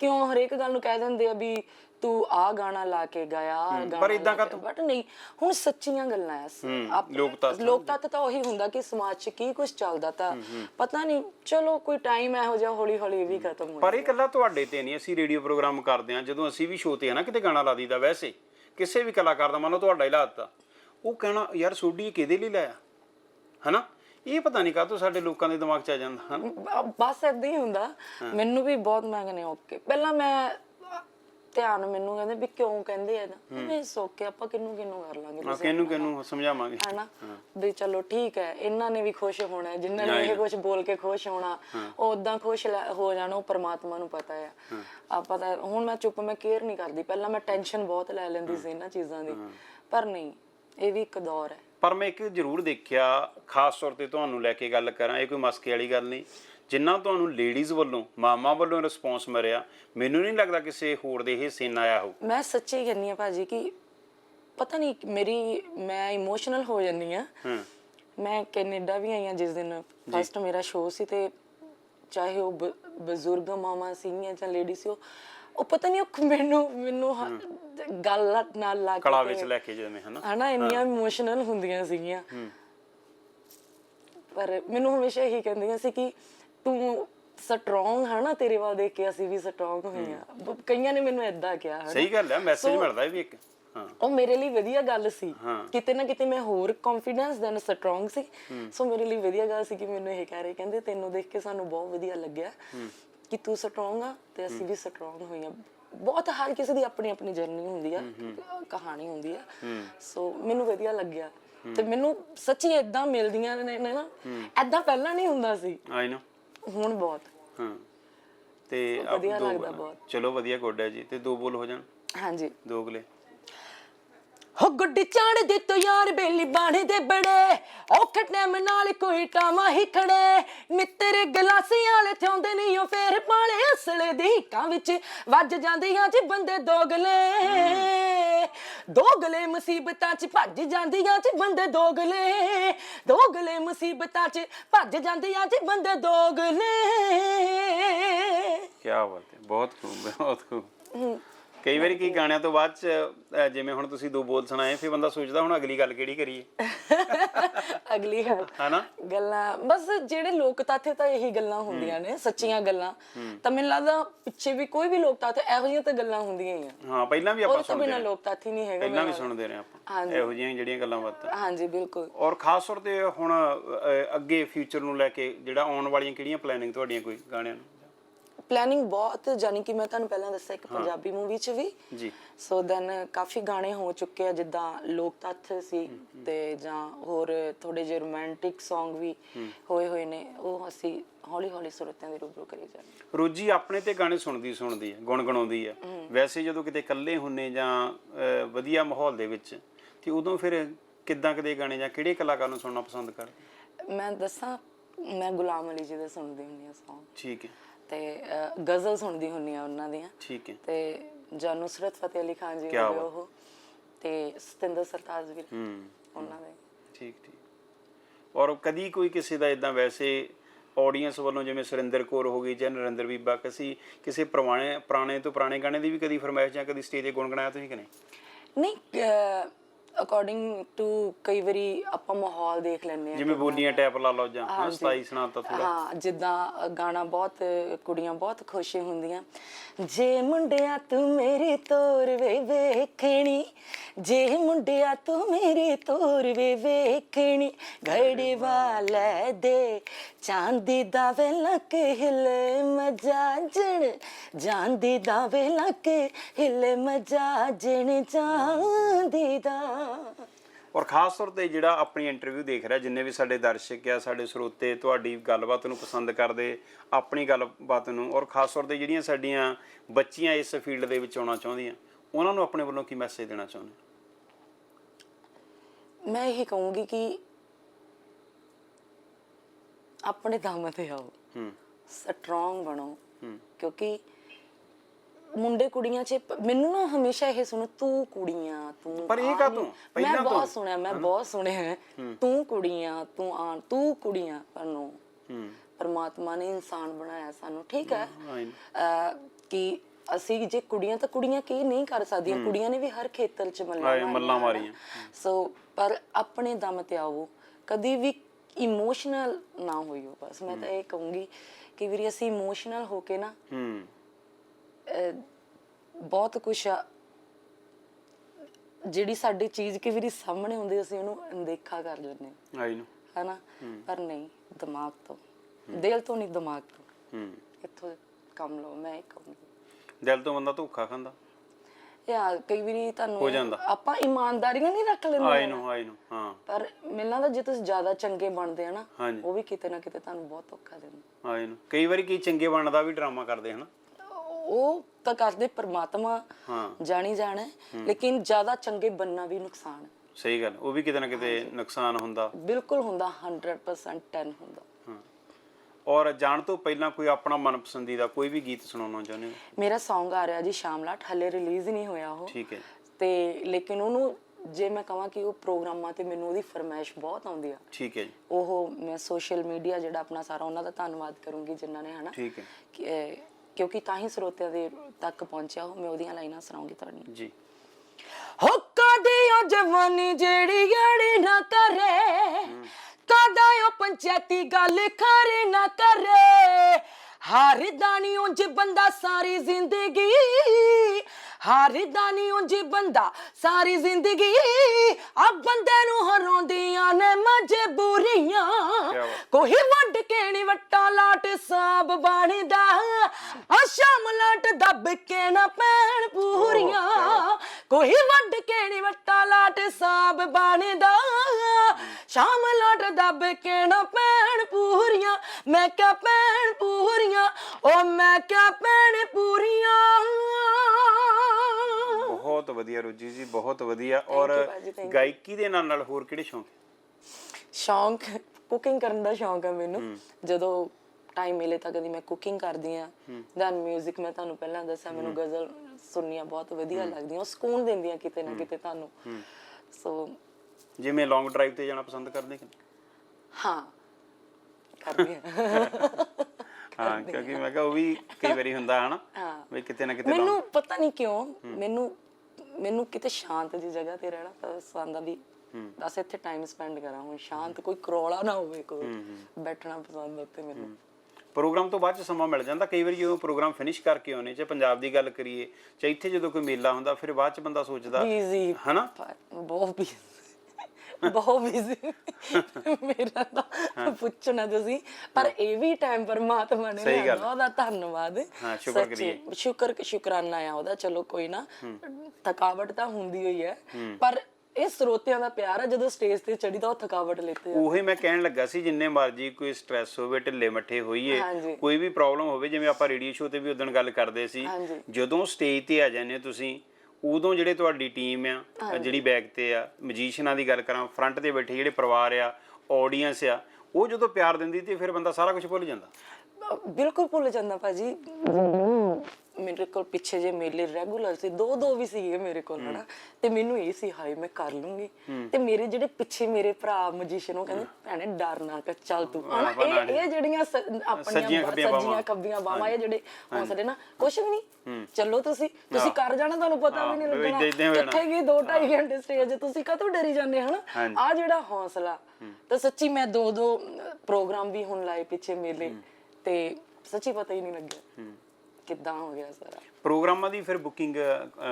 ਕਿਉਂ ਹਰੇਕ ਗੱਲ ਨੂੰ ਕਹਿ ਦਿੰਦੇ ਆ ਵੀ ਤੂੰ ਆ ਗਾਣਾ ਲਾ ਕੇ ਗਾਇਆ ਆਹ ਗਾਣਾ ਪਰ ਏਦਾਂ ਲਾ ਕੇ- ਬਟ ਨਹੀਂ ਹੁਣ ਸੱਚੀਆਂ ਗੱਲਾਂ ਐ ਆਪ- ਲੋਕ ਤੱਤ ਲੋਕ ਤੱਤ ਤਾਂ ਉਹੀ ਹੁੰਦਾ ਕਿ ਸਮਾਜ 'ਚ ਕੀ ਕੁਝ ਚੱਲਦਾ ਤਾਂ ਪਤਾ ਨਹੀਂ ਚਲੋ ਕੋਈ ਟਾਈਮ ਇਹੋ ਜਿਹਾ ਹੌਲੀ ਹੌਲੀ ਇਹ ਵੀ ਖਤਮ ਹੋ ਪਰ ਇਹ ਇਕੱਲਾ ਤੁਹਾਡੇ ਤੇ ਨਹੀਂ ਅਸੀਂ ਰੇਡੀਓ ਪ੍ਰੋਗਰਾਮ ਕਰਦੇ ਆ ਜਦੋਂ ਅਸੀਂ ਵੀ ਸ਼ੋਅ ਤੇ ਆ ਨਾ ਕਿਤੇ ਗਾਣਾ ਲਾ ਦਈਦਾ ਵੈਸੇ। ਕਿਸੇ ਵੀ ਕਲਾਕਾਰ ਦਾ ਮੰਨ ਲਓ ਤੁਹਾਡਾ ਹੀ ਲਾਤਾ ਉਹ ਕਹਿਣਾ ਯਾਰ ਸੋਡੀ ਇਹ ਕਿਹਦੇ ਲਈ ਲਾਇਆ? ਹਨਾ? ਇਹ ਪਤਾ ਨਹੀਂ ਕਾਹਤੋਂ ਸਾਡੇ ਲੋਕਾਂ ਦੇ ਦਿਮਾਗ 'ਚ ਆ ਜਾਂਦਾ ਹਨਾ? ਬ- ਬਸ ਏਦਾਂ ਹੀ ਹੁੰਦਾ। ਮੈਨੂੰ ਵੀ ਬਹੁਤ ਮੈਂ ਕਹਿੰਦੇ ਓਕੇ। ਪਹਿਲਾਂ ਮੈਂ ਧਿਆਨ ਮੈਨੂੰ ਕਹਿੰਦੇ ਵੀ ਕਿਉਂ ਕਹਿੰਦੇ ਆ ਨਾ ਮੈਂ ਸੋਕੇ ਆਪਾਂ ਕਿੰਨੂੰ ਕਿੰਨੂੰ ਕਰ ਲਾਂਗੇ ਹਾਂ ਕਿਹਨੂੰ ਕਿਹਨੂੰ ਸਮਝਾਵਾਂਗੇ। ਹਨਾ? ਵੀ ਚਲੋ ਠੀਕ ਹੈ ਇਹਨਾਂ ਨੇ ਵੀ ਖੁਸ਼ ਹੋਣਾ ਹੈ, ਜਿਨ੍ਹਾਂ ਨੇ ਇਹ ਕੁਝ ਬੋਲ ਕੇ ਖੁਸ਼ ਹੋਣਾ ਉਹ ਉਦਾਂ ਖੁਸ਼ ਲੈ- ਹੋ ਜਾਣਾ ਉਹ ਪਰਮਾਤਮਾ ਨੂੰ ਪਤਾ ਆ ਆਪਾਂ ਤਾਂ ਹੁਣ ਮੈਂ ਚੁੱਪ ਮੈਂ ਕੇਅਰ ਨਹੀਂ ਕਰਦੀ। ਪਹਿਲਾਂ ਮੈਂ ਟੈਨਸ਼ਨ ਬਹੁਤ ਲੈ ਲੈਂਦੀ ਸੀ ਇਹਨਾਂ ਚੀਜ਼ਾਂ ਦੀ। ਪਰ ਨਹੀਂ ਇਹ ਵੀ ਇੱਕ ਦੌਰ ਹੈ। ਪਰ ਮੈਂ ਇੱਕ ਜ਼ਰੂਰ ਦੇਖਿਆ ਖਾਸ ਤੌਰ ਤੇ ਤੁਹਾਨੂੰ ਲੈ ਕੇ ਗੱਲ ਕਰਾਂ ਇਹ ਕੋਈ ਮਸਕੇ ਵਾਲੀ ਗੱਲ ਨਹੀਂ। ਜਿੰਨਾ ਤੁਹਾਨੂੰ ਲੇਡੀਜ਼ ਵੱਲੋਂ ਮਾਮਾ ਵੱਲੋਂ ਰਿਸਪੌਂਸ ਮਿਲਿਆ ਮੈਨੂੰ ਨਹੀਂ ਲੱਗਦਾ ਕਿਸੇ ਹੋਰ ਦੇ ਹਿੱਸੇ ਨਾ ਆਇਆ ਹੋ ਮੈਂ ਸੱਚੀ ਕਹਿੰਨੀ ਆ ਭਾਜੀ ਕਿ ਪਤਾ ਨਹੀਂ ਮੇਰੀ ਮੈਂ ਇਮੋਸ਼ਨਲ ਹੋ ਜਾਂਦੀ ਆ ਹੂੰ। ਮੈਂ ਕੈਨੇਡਾ ਵੀ ਆਈ ਆ ਜਿਸ ਦਿਨ ਫਸਟ ਮੇਰਾ ਸ਼ੋਅ ਸੀ ਤੇ ਚਾਹੇ ਉਹ ਬਜ਼ੁਰਗ ਮਾਮਾ ਸੀਗੀਆਂ ਜਾਂ ਲੇਡੀ ਸੀ ਉਹ ਉਹ ਪਤਾ ਨਹੀਂ ਉਹ ਮੈਨੂੰ ਮੈਨੂੰ ਹ- ਗੱਲ ਨਾਲ ਲਾ ਕੇ ਕਲਾ ਵਿੱਚ ਲੈ ਕੇ ਜਿਵੇਂ ਹਨਾ? ਹਨਾ ਇੰਨੀਆਂ ਇਮੋਸ਼ਨਲ ਹੁੰਦੀਆਂ ਸੀਗੀਆਂ। ਪਰ ਮੈਨੂੰ ਹਮੇਸ਼ਾ ਇਹੀ ਕਹਿੰਦੀਆਂ ਸੀ ਕਿ ਤੂੰ ਸਟਰੋਂਗ ਹਨਾ ਤੇਰੇ ਵੱਲ ਦੇਖ ਕੇ ਅਸੀਂ ਵੀ ਸਟਰੋਂਗ ਹੋਈਆਂ ਬ- ਕਈਆਂ ਨੇ ਮੈਨੂੰ ਏਦਾਂ ਕਿਹਾ ਹਨਾ। ਸਹੀ ਗੱਲ ਹੈ ਮੈਸੇਜ ਮਿਲਦਾ ਇਹ ਵੀ ਇੱਕ। ਹਾਂ। ਉਹ ਮੇਰੇ ਲਈ ਵਧੀਆ ਗੱਲ ਸੀ। ਕਿਤੇ ਨਾ ਕਿਤੇ ਮੈਂ ਹੋਰ ਕੌਨਫੀਡੈਂਸ ਦੈਨ ਸਟਰੋਂਗ ਸੀ। ਸੋ ਮੇਰੇ ਲਈ ਵਧੀਆ ਗੱਲ ਸੀ ਕਿ ਮੈਨੂੰ ਇਹ ਕਹਿ ਰਹੇ ਕਹਿੰਦੇ ਤੈਨੂੰ ਦੇਖ ਕੇ ਸਾਨੂੰ ਬਹੁਤ ਵਧੀਆ ਲੱਗਿਆ। ਕਿ ਤੂੰ ਸਟਰੋਂਗ ਆ ਤੇ ਅਸੀਂ ਵੀ ਸਟਰੋਂਗ ਹੋਈਆਂ। ਬਹੁਤ ਹਰ ਕਿਸੇ ਦੀ ਆਪਣੀ ਆਪਣੀ ਜਰਨੀ ਹੁੰਦੀ ਆ ਕਹਾਣੀ ਹੁੰਦੀ ਆ। ਸੋ ਮੈਨੂੰ ਵਧੀਆ ਲੱਗਿਆ। ਤੇ ਮੈਨੂੰ ਸੱਚੀ ਇਦਾਂ ਮਿਲਦੀਆਂ ਨੇ ਨੇ ਇਦਾਂ ਪਹਿਲਾਂ ਨਹੀਂ ਹੁੰਦਾ ਸੀ। ਆਈ ਨੋ ਹੁਣ ਬਹੁਤ। ਹਾਂ। ਤੇ ਵਧੀਆ ਦੋ ਲੱਗਦਾ ਬਹੁਤ। ਚਲੋ ਵਧੀਆ ਗੁੱਡ ਹੈ ਜੀ। ਤੇ ਦੋ ਬੋਲ ਹੋ ਜਾਣ। ਹਾਂਜੀ। ਦੋ ਹੋ ਗੁੱਡੀ ਚਾੜ ਦੇ ਤੋ ਯਾਰ ਬੇਲੀ ਬਾਣੇ ਦੇ ਬੜੇ ਔਖੇ ਟਾਈਮ ਨਾਲ ਕੋਈ ਟਾਮਾ ਹੀ ਖੜੇ। ਮਿੱਤਰ ਗਲਾਸੀਆਂ ਵਾਲੇ ਥਿਉਂਦੇ ਨਹੀਂ ਉਹ ਫੇਰ ਪਾਲੇ ਅਸਲੇ ਦੀ ਹਿੱਕਾਂ ਵਿੱਚ। ਵੱਜ ਜਾਂਦੀਆਂ ਜੀ ਬੰਦੇ ਦੋਗਲੇ। ਦੋਗਲੇ ਮੁਸੀਬਤਾਂ 'ਚ ਭੱਜ ਜਾਂਦੀਆਂ ਜੀ ਬੰਦੇ ਦੋਗਲੇ। ਦੋਗਲੇ ਮੁਸੀਬਤਾਂ 'ਚ ਭੱਜ ਜਾਂਦੀਆਂ ਜੀ ਬੰਦੇ ਦੋਗਲੇ। ਕੀ ਬਾਤ ਹੈ ਬਹੁਤ ਖੂਬ ਬਹੁਤ ਖੂਬ। ਕਈ ਵਾਰੀ ਕੀ ਗਾਣਿਆਂ ਤੋਂ ਬਾਅਦ ਚ ਜਿਵੇਂ ਹੁਣ ਤੁਸੀਂ ਦੋ ਬੋਲ ਸੁਣਾਏ ਫਿਰ ਬੰਦਾ ਸੋਚਦਾ ਹੁਣ ਅਗਲੀ ਗੱਲ ਕਿਹੜੀ ਕਰੀਏ? (laughs) ਅਗਲੀ ਗੱਲ। ਹਨਾ? ਗੱਲਾਂ ਬਸ ਜਿਹੜੇ ਲੋਕ ਤੱਥ ਤਾਂ ਇਹੀ ਗੱਲਾਂ ਹੁੰਦੀਆਂ ਨੇ ਸੱਚੀਆਂ ਗੱਲਾਂ। ਤਾਂ ਮੈਨੂੰ ਲੱਗਦਾ ਪਿੱਛੇ ਵੀ ਕੋਈ ਵੀ ਲੋਕ ਤੱਥ ਇਹੋ ਜਿਹੀਆਂ ਤਾਂ ਗੱਲਾਂ ਹੁੰਦੀਆਂ ਹੀ ਆ। ਹਾਂ ਪਹਿਲਾਂ ਵੀ ਆਪਾਂ ਉਹਦੇ ਤੋਂ ਸੁਣਦੇ ਬਿਨਾਂ ਰਹੇ। ਲੋਕ ਤੱਥ ਨਹੀਂ ਹੈਗਾ ਪਹਿਲਾਂ ਵੀ ਸੁਣਦੇ ਰਹੇ ਆਪਾਂ। ਹਾਂਜੀ। ਇਹੋ ਜਿਹੀਆਂ ਜਿਹੜੀਆਂ ਗੱਲਾਂ ਬਾਤਾਂ। ਹਾਂਜੀ ਬਿਲਕੁਲ। ਔਰ ਖਾਸ ਤੌਰ ਤੇ ਹੁਣ ਅੱਗੇ ਫਿਊਚਰ ਨੂੰ ਲੈ ਕੇ ਜਿਹੜਾ ਆਉਣ ਵਾਲੀਆਂ ਕਿਹੜੀਆਂ ਪਲੈਨਿੰਗ ਤੁਹਾਡੀਆਂ ਕੋਈ ਗਾਣਿਆਂ ਨੂੰ? ਪਲੈਨਿੰਗ ਬਹੁਤ ਜਾਨੀ ਕਿ ਮੈਂ ਤੁਹਾਨੂੰ ਪਹਿਲਾਂ ਦੱਸਿਆ ਇੱਕ ਪੰਜਾਬੀ ਮੂਵੀ 'ਚ ਵੀ। ਜੀ। ਸੋ ਦੈਨ ਕਾਫੀ ਗਾਣੇ ਹੋ ਚੁੱਕੇ ਆ ਜਿੱਦਾਂ ਲੋਕ ਤੱਥ ਸੀ ਤੇ ਜਾਂ ਹੋਰ ਥੋੜੇ ਜਿਹੇ ਰੋਮਾਂਟਿਕ Song ਵੀ ਹੋਏ ਹੋਏ ਨੇ ਉਹ ਅਸੀਂ ਹੌਲੀ ਹੌਲੀ ਸਰੋਤਿਆਂ ਦੇ ਰੂਬਰੂ ਕਰੀ ਜਾਂਦੇ ਰੋਜੀ ਆਪਣੇ ਤੇ ਗਾਣੇ ਸੁਣਦੀ ਸੁਣਦੀ ਹੈ ਗੁਣਗੁਣਾਉਂਦੀ ਹੈ। ਵੈਸੇ ਜਦੋਂ ਕਿਤੇ ਇਕੱਲੇ ਹੁੰਨੇ ਜਾਂ ਵਧੀਆ ਮਾਹੌਲ ਦੇ ਵਿੱਚ ਤੇ ਉਦੋਂ ਫਿਰ ਕਿੱਦਾਂ ਕਦੇ ਗਾਣੇ ਜਾਂ ਕਿਹੜੇ ਕਲਾਕਾਰ ਨੂੰ ਸੁਣਨਾ ਪਸੰਦ ਕਰ ਮੈਂ ਦੱਸਾਂ ਮੈਂ ਗੁਲਾਮ ਅਲੀ ਜੀ ਦੇ ਸੁਣਦੀ ਹੁੰਦੀ ਆ Song ਠੀਕ ਹੈ। ਤੇ ਅਹ, ਗਜ਼ਲ ਸੁਣਦੀ ਆ ਉਹਨਾਂ ਦੀਆਂ। ਠੀਕ ਹੈ। ਤੇ ਜਾਂ ਨੁਸਰਤ ਫਤਿਹ ਅਲੀ ਖਾਨ ਜੀ ਕਿਆ ਬਾਤ। ਉਹ ਤੇ ਸਤਿੰਦਰ ਸਰਤਾਜ ਵੀ ਹੂੰ। ਉਹਨਾਂ ਦੇ। ਠੀਕ ਠੀਕ। ਔਰ ਕਦੀ ਕੋਈ ਕਿਸੇ ਦਾ ਇਦਾਂ ਵੈਸੇ ਆਡੀਅנס ਵੱਲੋਂ ਜਿਵੇਂ ਸੁਰਿੰਦਰ ਕੌਰ ਹੋ ਗਈ ਜਾਂ ਨਰਿੰਦਰ ਬੀਬਾ ਕਸੀ ਕਿਸੇ ਪੁਰਾਣੇ ਪੁਰਾਣੇ ਤੋਂ ਪੁਰਾਣੇ ਗਾਣੇ ਦੀ ਵੀ ਕਦੀ ਫਰਮਾਇਸ਼ ਜਾਂ ਕਦੀ ਸਟੇਜ ਤੇ ਗੁਣਗੁਣਾਇਆ ਤੁਸੀਂ ਕਿ ਨਹੀਂ? ਨਹੀਂ ਅਕੋਰਡਿੰਗ ਟੂ ਕਈ ਵਾਰੀ ਆਪਾਂ ਮਾਹੌਲ ਦੇਖ ਲੈਂਦੇ ਆ ਜਿਵੇਂ ਬੋਲੀਆਂ ਟੈਪ ਲਾ ਲਓ ਜਾਂ ਹਾਂ, ਸਤਾਈ ਸੁਣਾਤਾ ਥੋੜਾ ਹਾਂ ਜਿੱਦਾਂ ਗਾਣਾ ਬਹੁਤ ਕੁੜੀਆਂ ਬਹੁਤ ਖੁਸ਼ੀ ਹੁੰਦੀਆਂ। ਜੇ ਮੁੰਡਿਆ ਤੂੰ ਮੇਰੀ ਤੋਰ ਵੇ ਵੇਖਣੀ ਜੇ ਮੁੰਡਿਆ ਤੂੰ ਮੇਰੀ ਤੋਰ ਵੇ ਵੇਖਣੀ ਘੜੇ ਵਾਲੇ ਦੇ ਚਾਂਦੀ ਦਾ ਵੇਲਾ ਕੇ ਹਿਲੇ ਮਜਾਜਣ ਜਾਂਦੀ ਦਾ ਵੇਲਾ ਕੇ ਹਿਲੇ ਮਜਾਜਣ ਚਾਂਦੀ ਦਾ ਔਰ ਖਾਸ ਤੌਰ ਤੇ ਜਿਹੜਾ ਆਪਣੀ ਇੰਟਰਵਿਊ ਦੇਖ ਰਿਹਾ ਜਿੰਨੇ ਵੀ ਸਾਡੇ ਦਰਸ਼ਕ ਆ ਸਾਡੇ ਸਰੋਤੇ ਤੁਹਾਡੀ ਗੱਲਬਾਤ ਨੂੰ ਪਸੰਦ ਕਰਦੇ ਆਪਣੀ ਗੱਲਬਾਤ ਨੂੰ ਔਰ ਖਾਸ ਤੌਰ ਤੇ ਜਿਹੜੀਆਂ ਸਾਡੀਆਂ ਬੱਚੀਆਂ ਇਸ ਫੀਲਡ ਦੇ ਵਿੱਚ ਆਉਣਾ ਚਾਹੁੰਦੀਆਂ ਉਹਨਾਂ ਨੂੰ ਆਪਣੇ ਵੱਲੋਂ ਕੀ ਮੈਸੇਜ ਦੇਣਾ ਚਾਹੁੰਦੇ ਮੈਂ ਇਹ ਕਹੂੰਗੀ ਕਿ ਆਪਣੇ ਦਮ ਤੇ ਆਓ। ਹੂੰ। ਸਟਰੋਂਗ ਬਣੋ। ਹੂੰ। ਕਿਉਂਕਿ ਮੁੰਡੇ ਕੁੜੀਆਂ 'ਚ ਮੈਨੂੰ ਨਾ ਹਮੇਸ਼ਾ ਇਹ ਸੁਣੋ ਤੂੰ ਕੁੜੀਆਂ ਤੂੰ ਪਰ ਇਹ ਆਣ। ਕਾਹਤੋਂ? ਪਹਿਲਾਂ ਮੈਂ ਤੋਂ? ਬਹੁਤ ਸੁਣਿਆ ਮੈਂ ਬਹੁਤ ਸੁਣਿਆ ਹੈ। ਤੂੰ ਕੁੜੀਆਂ ਤੂੰ ਆਣ ਤੂੰ ਕੁੜੀਆਂ ਪਰ ਹੂੰ। ਪਰਮਾਤਮਾ ਨੇ ਇਨਸਾਨ ਬਣਾਇਆ ਸਾਨੂੰ ਠੀਕ ਹੈ? ਅਹ, ਕਿ ਅਸੀਂ ਜੇ ਕੁੜੀਆਂ ਤਾਂ ਕੁੜੀਆਂ ਕੀ ਨਹੀਂ ਕਰ ਸਕਦੀਆਂ? ਕੁੜੀਆਂ ਨੇ ਵੀ ਹਰ ਖੇਤਰ 'ਚ ਮੱਲਾਂ ਮੱਲਾਂ ਮਾਰੀਆਂ। ਸੋ ਪਰ ਆਪਣੇ ਦਮ ਤੇ ਆਵੋ। ਕਦੀ ਵੀ ਇਮੋਸ਼ਨਲ ਨਾ ਹੋਈਓ ਬਸ ਮੈਂ ਤਾਂ ਇਹ ਕਹੂੰਗੀ ਕਿ ਵੀਰੇ ਅਸੀਂ ਇਮੋਸ਼ਨਲ ਹੋ ਕੇ ਨਾ ਹੂੰ। ਬਹੁਤ ਕੁਛ ਆ। ਜਿਹੜੀ ਸਾਡੀ ਚੀਜ਼ ਕਿ ਵੀਰੇ ਸਾਹਮਣੇ ਹੁੰਦੀ ਅਸੀਂ ਉਹਨੂੰ ਅਣਦੇਖਾ ਕਰ ਲੈਂਦੇ ਆਈ ਨੂੰ। ਹਨਾ? ਪਰ ਨਹੀਂ ਦਿਮਾਗ ਤੋਂ। ਦਿਲ ਤੋਂ ਨਹੀਂ ਦਿਮਾਗ ਤੋਂ। ਹੂੰ। ਇੱਥੋਂ ਕੰਮ ਲਓ ਮੈਂ ਇਹ ਕਹੂੰਗੀ ਦਿਲ ਤੋਂ ਬੰਦਾ ਧੋਖਾ ਖਾਂਦਾ। ਯਾ ਕਈ ਵਾਰੀ ਤੁਹਾਨੂੰ। ਆਪਾਂ ਇਮਾਨਦਾਰੀਆਂ ਨਹੀਂ ਰੱਖ ਲੈਂਦੇ। ਆਈ ਨੂੰ ਆਈ ਨੂੰ ਹਾਂ। ਪਰ ਮੈਨੂੰ ਲੱਗਦਾ ਜੇ ਤੁਸੀਂ ਜ਼ਿਆਦਾ ਚੰਗੇ ਬਣਦੇ ਆ ਨਾ ਹਾਂਜੀ। ਉਹ ਵੀ ਕਿਤੇ ਨਾ ਕਿਤੇ ਤੁਹਾਨੂੰ ਬਹੁਤ ਧੋਖਾ ਦਿੰਦਾ। ਆਈ ਨੂੰ। ਕਈ ਵਾਰੀ ਕੀ ਚੰਗੇ ਬਣਨ ਦਾ ਵੀ ਡਰਾਮਾ ਕਰਦੇ ਹਨ ਉਹ ਤਾਂ ਕਰਦੇ ਪਰਮਾਤਮਾ ਹਾਂ। ਜਾਣੀ ਜਾਣਾ। ਹੈ, ਲੇਕਿਨ ਜ਼ਿਆਦਾ ਚੰਗੇ ਬੰਨਾ ਵੀ ਨੁਕਸਾਨ। ਹੈ ਸਹੀ ਗੱਲ ਉਹ ਵੀ ਕਿਤੇ ਨਾ ਕਿਤੇ ਨੁਕਸਾਨ ਹੁੰਦਾ। ਬਿਲਕੁਲ ਹੁੰਦਾ 100% 10 ਹੁੰਦਾ। ਹਾਂ। ਔਰ ਜਾਣ ਤੋਂ ਪਹਿਲਾਂ ਕੋਈ ਆਪਣਾ ਮਨਪਸੰਦੀਦਾ ਕੋਈ ਵੀ ਗੀਤ ਸੁਣਾਉਣਾ ਚਾਹੁੰਦੇ ਹੋ? ਮੇਰਾ Song ਆ ਰਿਹਾ ਜੀ ਸ਼ਾਮਲਾਟ ਹਲੇ ਰਿਲੀਜ਼ ਨਹੀਂ ਹੋਇਆ ਉਹ। ਠੀਕ ਹੈ। ਤੇ ਲੇਕਿਨ ਉਹਨੂੰ ਜੇ ਮੈਂ ਕਹਾਂ ਕਿ ਉਹ ਪ੍ਰੋਗਰਾਮਾਂ ਤੇ ਮੈਨੂੰ ਉਹਦੀ ਫਰਮਾਇਸ਼ ਬਹੁਤ ਆਉਂਦੀ ਆ। ਠੀਕ ਹੈ ਜੀ। ਉਹ ਮੈਂ ਸੋਸ਼ਲ ਮੀਡੀਆ ਜਿਹੜਾ ਆਪਣਾ ਸਾਰਾ ਉਹਨਾਂ ਦਾ ਧੰਨਵਾਦ ਕਰੂੰਗੀ ਜਿਨ੍ਹਾਂ ਨੇ ਹਨਾ ਠੀਕ ਹੈ। ਕਿ, ਅਹ, ਕਿਉਂਕਿ ਤਾਂ ਹੀ ਸਰੋਤਿਆਂ ਦੇ ਤੱਕ ਪਹੁੰਚਿਆ ਉਹ ਮੈਂ ਉਹਦੀਆਂ ਲਾਈਨਾਂ ਸੁਣਾਉਂਗੀ ਤੁਹਾਨੂੰ ਜੀ। ਹੋ ਕਾਦੀ ਉਹ ਜਵਾਨੀ ਜਿਹੜੀ ਗੜੀ ਨਾ ਕਰੇ ਕਾਦਾ ਉਹ ਪੰਚਾਇਤੀ ਗੱਲ ਖਰੇ ਨਾ ਕਰੇ। ਹਾਰਦਾ ਨਹੀਂ ਉਂਝ ਬੰਦਾ ਸਾਰੀ ਜ਼ਿੰਦਗੀ ਹਾਰਦਾ ਨਹੀਂ ਉਂਝ ਬੰਦਾ ਸਾਰੀ ਜ਼ਿੰਦਗੀ ਆ ਬੰਦੇ ਨੂੰ ਹਰਾਉਂਦੀਆਂ ਨੇ ਮਜਬੂਰੀਆਂ। ਕੋਈ ਵੱਡ ਕੇ ਨੀ ਵੱਟਾ ਲਾਟ ਸਾਬ ਬਣਦਾ। ਆ ਸ਼ਾਮ ਲਾਟ ਦੱਬ ਕੇ ਨਾ ਪੈਣ ਪੂਰੀਆਂ। ਕੋਈ ਵੱਡ ਕੇ ਨੀ ਵੱਟਾ ਲਾਟ ਸਾਬ ਬਣਦਾ। ਸ਼ਾਮ ਲਾਟ ਦੱਬ ਕੇ ਨਾ ਪੈਣ ਪੂਰੀਆਂ। ਮੈਂ ਕਿਆ ਪੈਣ ਪੂਰੀਆਂ। ਓ ਮੈਂ ਕਿਆ ਪੈਣ ਪੂਰੀਆਂ। ਬਹੁਤ ਵਧੀਆ ਰੋਜੀ ਜੀ ਬਹੁਤ ਵਧੀਆ। ਔਰ. ਗਾਇਕੀ ਦੇ ਨਾਲ ਨਾਲ ਹੋਰ ਕਿਹੜੇ ਸ਼ੌਂਕ ਸ਼ੌਂਕ ਕੁਕਿੰਗ ਕਰਨ ਦਾ ਸ਼ੌਂਕ ਹੈ ਮੈਨੂੰ। ਜਦੋਂ ਟਾਈਮ ਮਿਲੇ ਤਾਂ ਕਦੀ ਮੈਂ ਕੁਕਿੰਗ ਕਰਦੀ ਆ ਦੈਨ 뮤직 ਮੈਂ ਤੁਹਾਨੂੰ ਪਹਿਲਾਂ ਦੱਸਿਆ ਮੈਨੂੰ ਗਜ਼ਲ ਸੁਣਨੀਆਂ ਬਹੁਤ ਵਧੀਆ ਲੱਗਦੀਆਂ ਉਹ ਸਕੂਨ ਦਿੰਦੀਆਂ ਕਿਤੇ ਨਾ ਕਿਤੇ ਤੁਹਾਨੂੰ। ਸੋ ਜਿਵੇਂ ਲੌਂਗ ਡਰਾਈਵ ਤੇ ਜਾਣਾ ਪਸੰਦ ਕਰਦੇ ਕਿ? ਹਾਂ। ਕਰਦੀ ਆ। (laughs) ਹਾਂ ਕਿਉਂਕਿ ਮੈਂ ਕਿਹਾ ਉਹ ਵੀ ਕਈ ਵਾਰੀ ਹੁੰਦਾ ਹੈ ਨਾ ਹਾਂ। ਵੀ ਕਿਤੇ ਨਾ ਕਿਤੇ ਮੈਨੂੰ ਪਤਾ ਨਹੀਂ ਕਿਉਂ ਮੈਨੂੰ ਮੈਨੂੰ ਕਿਤੇ ਸ਼ਾਂਤ ਜੀ ਜਗ੍ਹਾ ਤੇ ਰਹਿਣਾ ਪਸੰਦ ਆ ਵੀ ਬਸ ਇੱਥੇ ਟਾਈਮ ਸਪੈਂਡ ਕਰਾਂ ਹੁਣ ਸ਼ਾਂਤ ਕੋਈ ਕਰੋਲਾ ਨਾ ਹੋਵੇ ਕੋਈ ਬੈਠਣਾ ਪਸੰਦ ਉੱਤੇ ਮੈਨੂੰ। ਪ੍ਰੋਗਰਾਮ ਤੋਂ ਬਾਅਦ ਚ ਸਮਾਂ ਮਿਲ ਜਾਂਦਾ ਕਈ ਵਾਰੀ ਜਦੋਂ ਪ੍ਰੋਗਰਾਮ ਫਿਨਿਸ਼ ਕਰਕੇ ਆਉਨੇ ਚਾਹੇ ਪੰਜਾਬ ਦੀ ਗੱਲ ਕਰੀਏ ਚਾਹੇ ਇੱਥੇ ਜਦੋਂ ਕੋਈ ਮੇਲਾ ਹੁੰਦਾ ਫਿਰ ਬਾਅਦ ਚ ਬੰਦਾ ਸੋਚਦਾ ਹਨਾ? ਬਹੁਤ ਬੀਜ਼ੀ ਬਹੁਤ ਬਿਜ਼ੀ ਮੇਰਾ ਤਾਂ ਪੁੱਛਣਾ ਤੁਸੀਂ ਪਰ ਇਹ ਵੀ ਟਾਈਮ ਪਰਮਾਤਮਾ ਨੇ ਸਹੀ ਗੱਲ। ਲਿਆਂਦਾ, ਉਹਦਾ ਧੰਨਵਾਦ। ਹਾਂ, ਸ਼ੁਕਰ ਸੱਚੀ, ਕਰੀਏ। ਸ਼ੁਕਰ ਸ਼ੁਕਰਾਨਾ ਆ ਉਹਦਾ। ਚਲੋ ਕੋਈ ਨਾ ਥਕਾਵਟ ਤਾਂ ਹੁੰਦੀ ਹੋਈ ਹੈ। ਪਰ ਇਹ ਸਰੋਤਿਆਂ ਦਾ ਪਿਆਰ ਹੈ ਜਦੋਂ ਸਟੇਜ ਤੇ ਚੜੀ ਤਾਂ ਉਹ ਥਕਾਵਟ ਲੈਤੇ ਆ। ਉਹੀ ਮੈਂ ਕਹਿਣ ਲੱਗਾ ਸੀ ਜਿੰਨੇ ਮਰਜ਼ੀ ਕੋਈ ਸਟ੍ਰੈਸ ਹੋਵੇ ਢਿੱਲੇ ਮੱਠੇ ਹੋਈਏ ਹਾਂਜੀ। ਕੋਈ ਵੀ ਪ੍ਰੋਬਲਮ ਹੋਵੇ ਜਿਵੇਂ ਆਪਾਂ ਰੇਡੀਓ ਸ਼ੋਅ ਤੇ ਵੀ ਉਦੋਂ ਗੱਲ ਕਰਦੇ ਸੀ ਹਾਂਜੀ। ਜਦੋਂ ਸਟੇਜ ਤੇ ਆ ਜਾਂਦੇ ਹੋ ਤੁਸੀਂ ਉਦੋਂ ਜਿਹੜੇ ਤੁਹਾਡੀ ਟੀਮ ਆ ਜਿਹੜੀ ਬੈਕ ਤੇ ਆ ਮਜੀਸ਼ੀਅਨਾਂ ਦੀ ਗੱਲ ਕਰਾਂ ਫਰੰਟ ਤੇ ਬੈਠੇ ਜਿਹੜੇ ਪਰਿਵਾਰ ਆ ਆਡੀਅנס ਆ ਉਹ ਜਦੋਂ ਪਿਆਰ ਦਿੰਦੀ ਤੇ ਫਿਰ ਬੰਦਾ ਸਾਰਾ ਕੁਝ ਭੁੱਲ ਜਾਂਦਾ? ਬਿਲਕੁਲ ਭੁੱਲ ਜਾਂਦਾ ਭਾਜੀ। ਮੇਰੇ ਕੋਲ ਪਿੱਛੇ ਜੇ ਮੇਲੇ ਰੈਗੂਲਰ ਸੀ ਦੋ ਦੋ ਵੀ ਸੀਗੇ ਮੇਰੇ ਕੋਲ ਹਨਾ। ਤੇ ਮੈਨੂੰ ਇਹ ਸੀ ਹਾਈ ਮੈਂ ਕਰ ਲੂੰਗੀ। ਤੇ ਮੇਰੇ ਜਿਹੜੇ ਪਿੱਛੇ ਮੇਰੇ ਭਰਾ ਮਜੀਸ਼ੀਅਨ ਉਹ ਕਹਿੰਦੇ ਭੈਣੇ ਡਰ ਨਾ ਕਰ ਚੱਲ ਤੂੰ। ਹਨਾ ਇਹ ਇਹ ਜਿਹੜੀਆਂ ਸ- ਆਪਣੀਆਂ ਸੱਜੀਆਂ ਖੱਬੀਆਂ ਬਾਹਾਂ। ਸੱਜੀਆਂ ਖੱਬੀਆਂ ਬਾਹਾਂ ਇਹ ਜਿਹੜੇ ਹੌਸਲੇ ਨਾ ਕੁਛ ਵੀ ਨਹੀਂ। ਚੱਲੋ ਤੁਸੀਂ ਤੁਸੀਂ ਕਰ ਜਾਣਾ ਤੁਹਾਨੂੰ ਪਤਾ ਵੀ ਨਹੀਂ ਹਾਂ, ਲੱਗਣਾ। ਏਦਾਂ- ਹੋ ਜਾਣਾ। ਕਿੱਥੇ ਗਈ 2.5 ਘੰਟੇ ਸਟੇਜ ਤੁਸੀਂ ਕਾਹਤੋਂ ਡਰੀ ਜਾਂਦੇ ਹਨਾ? ਹਾਂਜੀ। ਆ ਜਿਹੜਾ ਹੌਸਲਾ ਤਾਂ ਸੱਚੀ ਮੈਂ ਦੋ ਦੋ ਪ੍ਰੋਗਰਾਮ ਵੀ ਹੁਣ ਲਾਏ ਪਿੱਛੇ ਮੇਲੇ। ਤੇ ਸੱਚੀ ਪਤਾ ਹੀ ਨਹੀਂ ਲੱਗਿਆ। ਕਿੱਦਾਂ ਹੋ ਗਿਆ ਸਾਰਾ? ਪ੍ਰੋਗਰਾਮਾਂ ਦੀ ਫਿਰ ਬੁਕਿੰਗ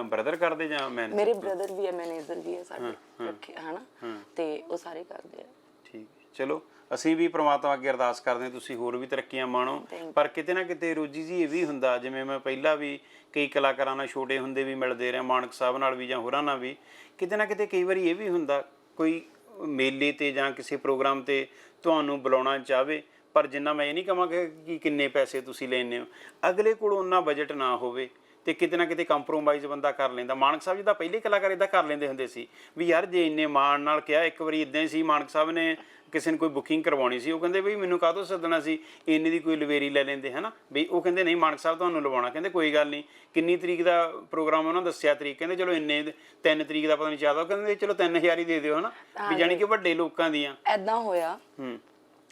ਬ੍ਰਦਰ ਕਰਦੇ ਜਾਂ ਮੈਂ ਮੇਰੇ ਬ੍ਰਦਰ ਵੀ ਹੈ ਮੈਨੇਜਰ ਵੀ ਹੈ ਸਾਡੇ ਰੱਖੇ ਹਨਾ? ਤੇ ਉਹ ਸਾਰੇ ਕਰਦੇ ਆ। ਠੀਕ। ਚਲੋ ਅਸੀਂ ਵੀ ਪ੍ਰਮਾਤਮਾ ਅੱਗੇ ਅਰਦਾਸ ਕਰਦੇ ਹਾਂ ਤੁਸੀਂ ਹੋਰ ਵੀ ਤਰੱਕੀਆਂ ਮਾਣੋ। ਪਰ ਕਿਤੇ ਨਾ ਕਿਤੇ ਰੋਜੀ ਜੀ ਇਹ ਵੀ ਹੁੰਦਾ ਜਿਵੇਂ ਮੈਂ ਪਹਿਲਾਂ ਵੀ ਕਈ ਕਲਾਕਾਰਾਂ ਨਾਲ ਛੋਟੇ ਹੁੰਦੇ ਵੀ ਮਿਲਦੇ ਰਿਹਾ ਮਾਨਕ ਸਾਹਿਬ ਨਾਲ ਵੀ ਜਾਂ ਹੋਰਾਂ ਨਾਲ ਵੀ ਕਿਤੇ ਨਾ ਕਿਤੇ ਕਈ ਵਾਰੀ ਇਹ ਵੀ ਹੁੰਦਾ ਕੋਈ ਮੇਲੇ ਤੇ ਜਾਂ ਕਿਸੇ ਪ੍ਰੋਗਰਾਮ ਤੇ ਤੁਹਾਨੂੰ ਬੁਲਾਉਣਾ ਚਾਹਵੇ ਪਰ ਜਿੰਨਾ ਮੈਂ ਇਹ ਨਹੀਂ ਕਹਾਂਗਾ ਕਿ ਕਿੰਨੇ ਪੈਸੇ ਤੁਸੀਂ ਲੈਣੇ ਹੋ ਅਗਲੇ ਕੋਲ ਉਹਨਾਂ ਬਜਟ ਨਾ ਹੋਵੇ ਤੇ ਕਿਤੇ ਨਾ ਕਿਤੇ ਕੰਪਰੋਮਾਈਜ਼ ਬੰਦਾ ਕਰ ਲੈਂਦਾ। ਮਾਨਕ ਸਾਹਿਬ ਜੀ ਦਾ ਪਹਿਲੇ ਕਲਾਕਾਰ ਇਦਾਂ ਕਰ ਲੈਂਦੇ ਹੁੰਦੇ ਸੀ ਵੀ ਯਾਰ ਜੇ ਇੰਨੇ ਮਾਣ ਨਾਲ ਕਿਹਾ ਇੱਕ ਵਾਰੀ ਇਦਾਂ ਹੀ ਸੀ ਮਾਨਕ ਸਾਹਿਬ ਨੇ ਕਿਸੇ ਨੇ ਕੋਈ ਬੁਕਿੰਗ ਕਰਵਾਉਣੀ ਸੀ ਉਹ ਕਹਿੰਦੇ ਬਈ ਮੈਨੂੰ ਕਾਹਤੋਂ ਸੱਦਣਾ ਸੀ ਇੰਨੇ ਦੀ ਕੋਈ ਲਵੇਰੀ ਲੈ ਲੈਂਦੇ ਹਨਾ? ਬਈ ਉਹ ਕਹਿੰਦੇ ਨਹੀਂ ਮਾਨਕ ਸਾਹਿਬ ਤੁਹਾਨੂੰ ਲਵਾਉਣਾ। ਕਹਿੰਦੇ ਕੋਈ ਗੱਲ ਨਹੀਂ। ਕਿੰਨੀ ਤਰੀਕ ਦਾ ਪ੍ਰੋਗਰਾਮ ਉਹਨਾਂ ਦੱਸਿਆ ਤਰੀਕ ਕਹਿੰਦੇ ਚਲੋ ਇੰਨੇ 3 ਤਰੀਕ ਦਾ ਪਤਾ ਨਹੀਂ ਚਾਹਦਾ ਕਹਿੰਦੇ ਚਲੋ 3000 ਹੀ ਦੇ ਦਿਓ ਹਨਾ? ਵੀ ਜਾਨੀ ਕਿ ਵੱਡੇ ਲੋਕਾਂ ਦੀਆਂ। ਐਦਾਂ ਹੋਇਆ। ਹੂੰ।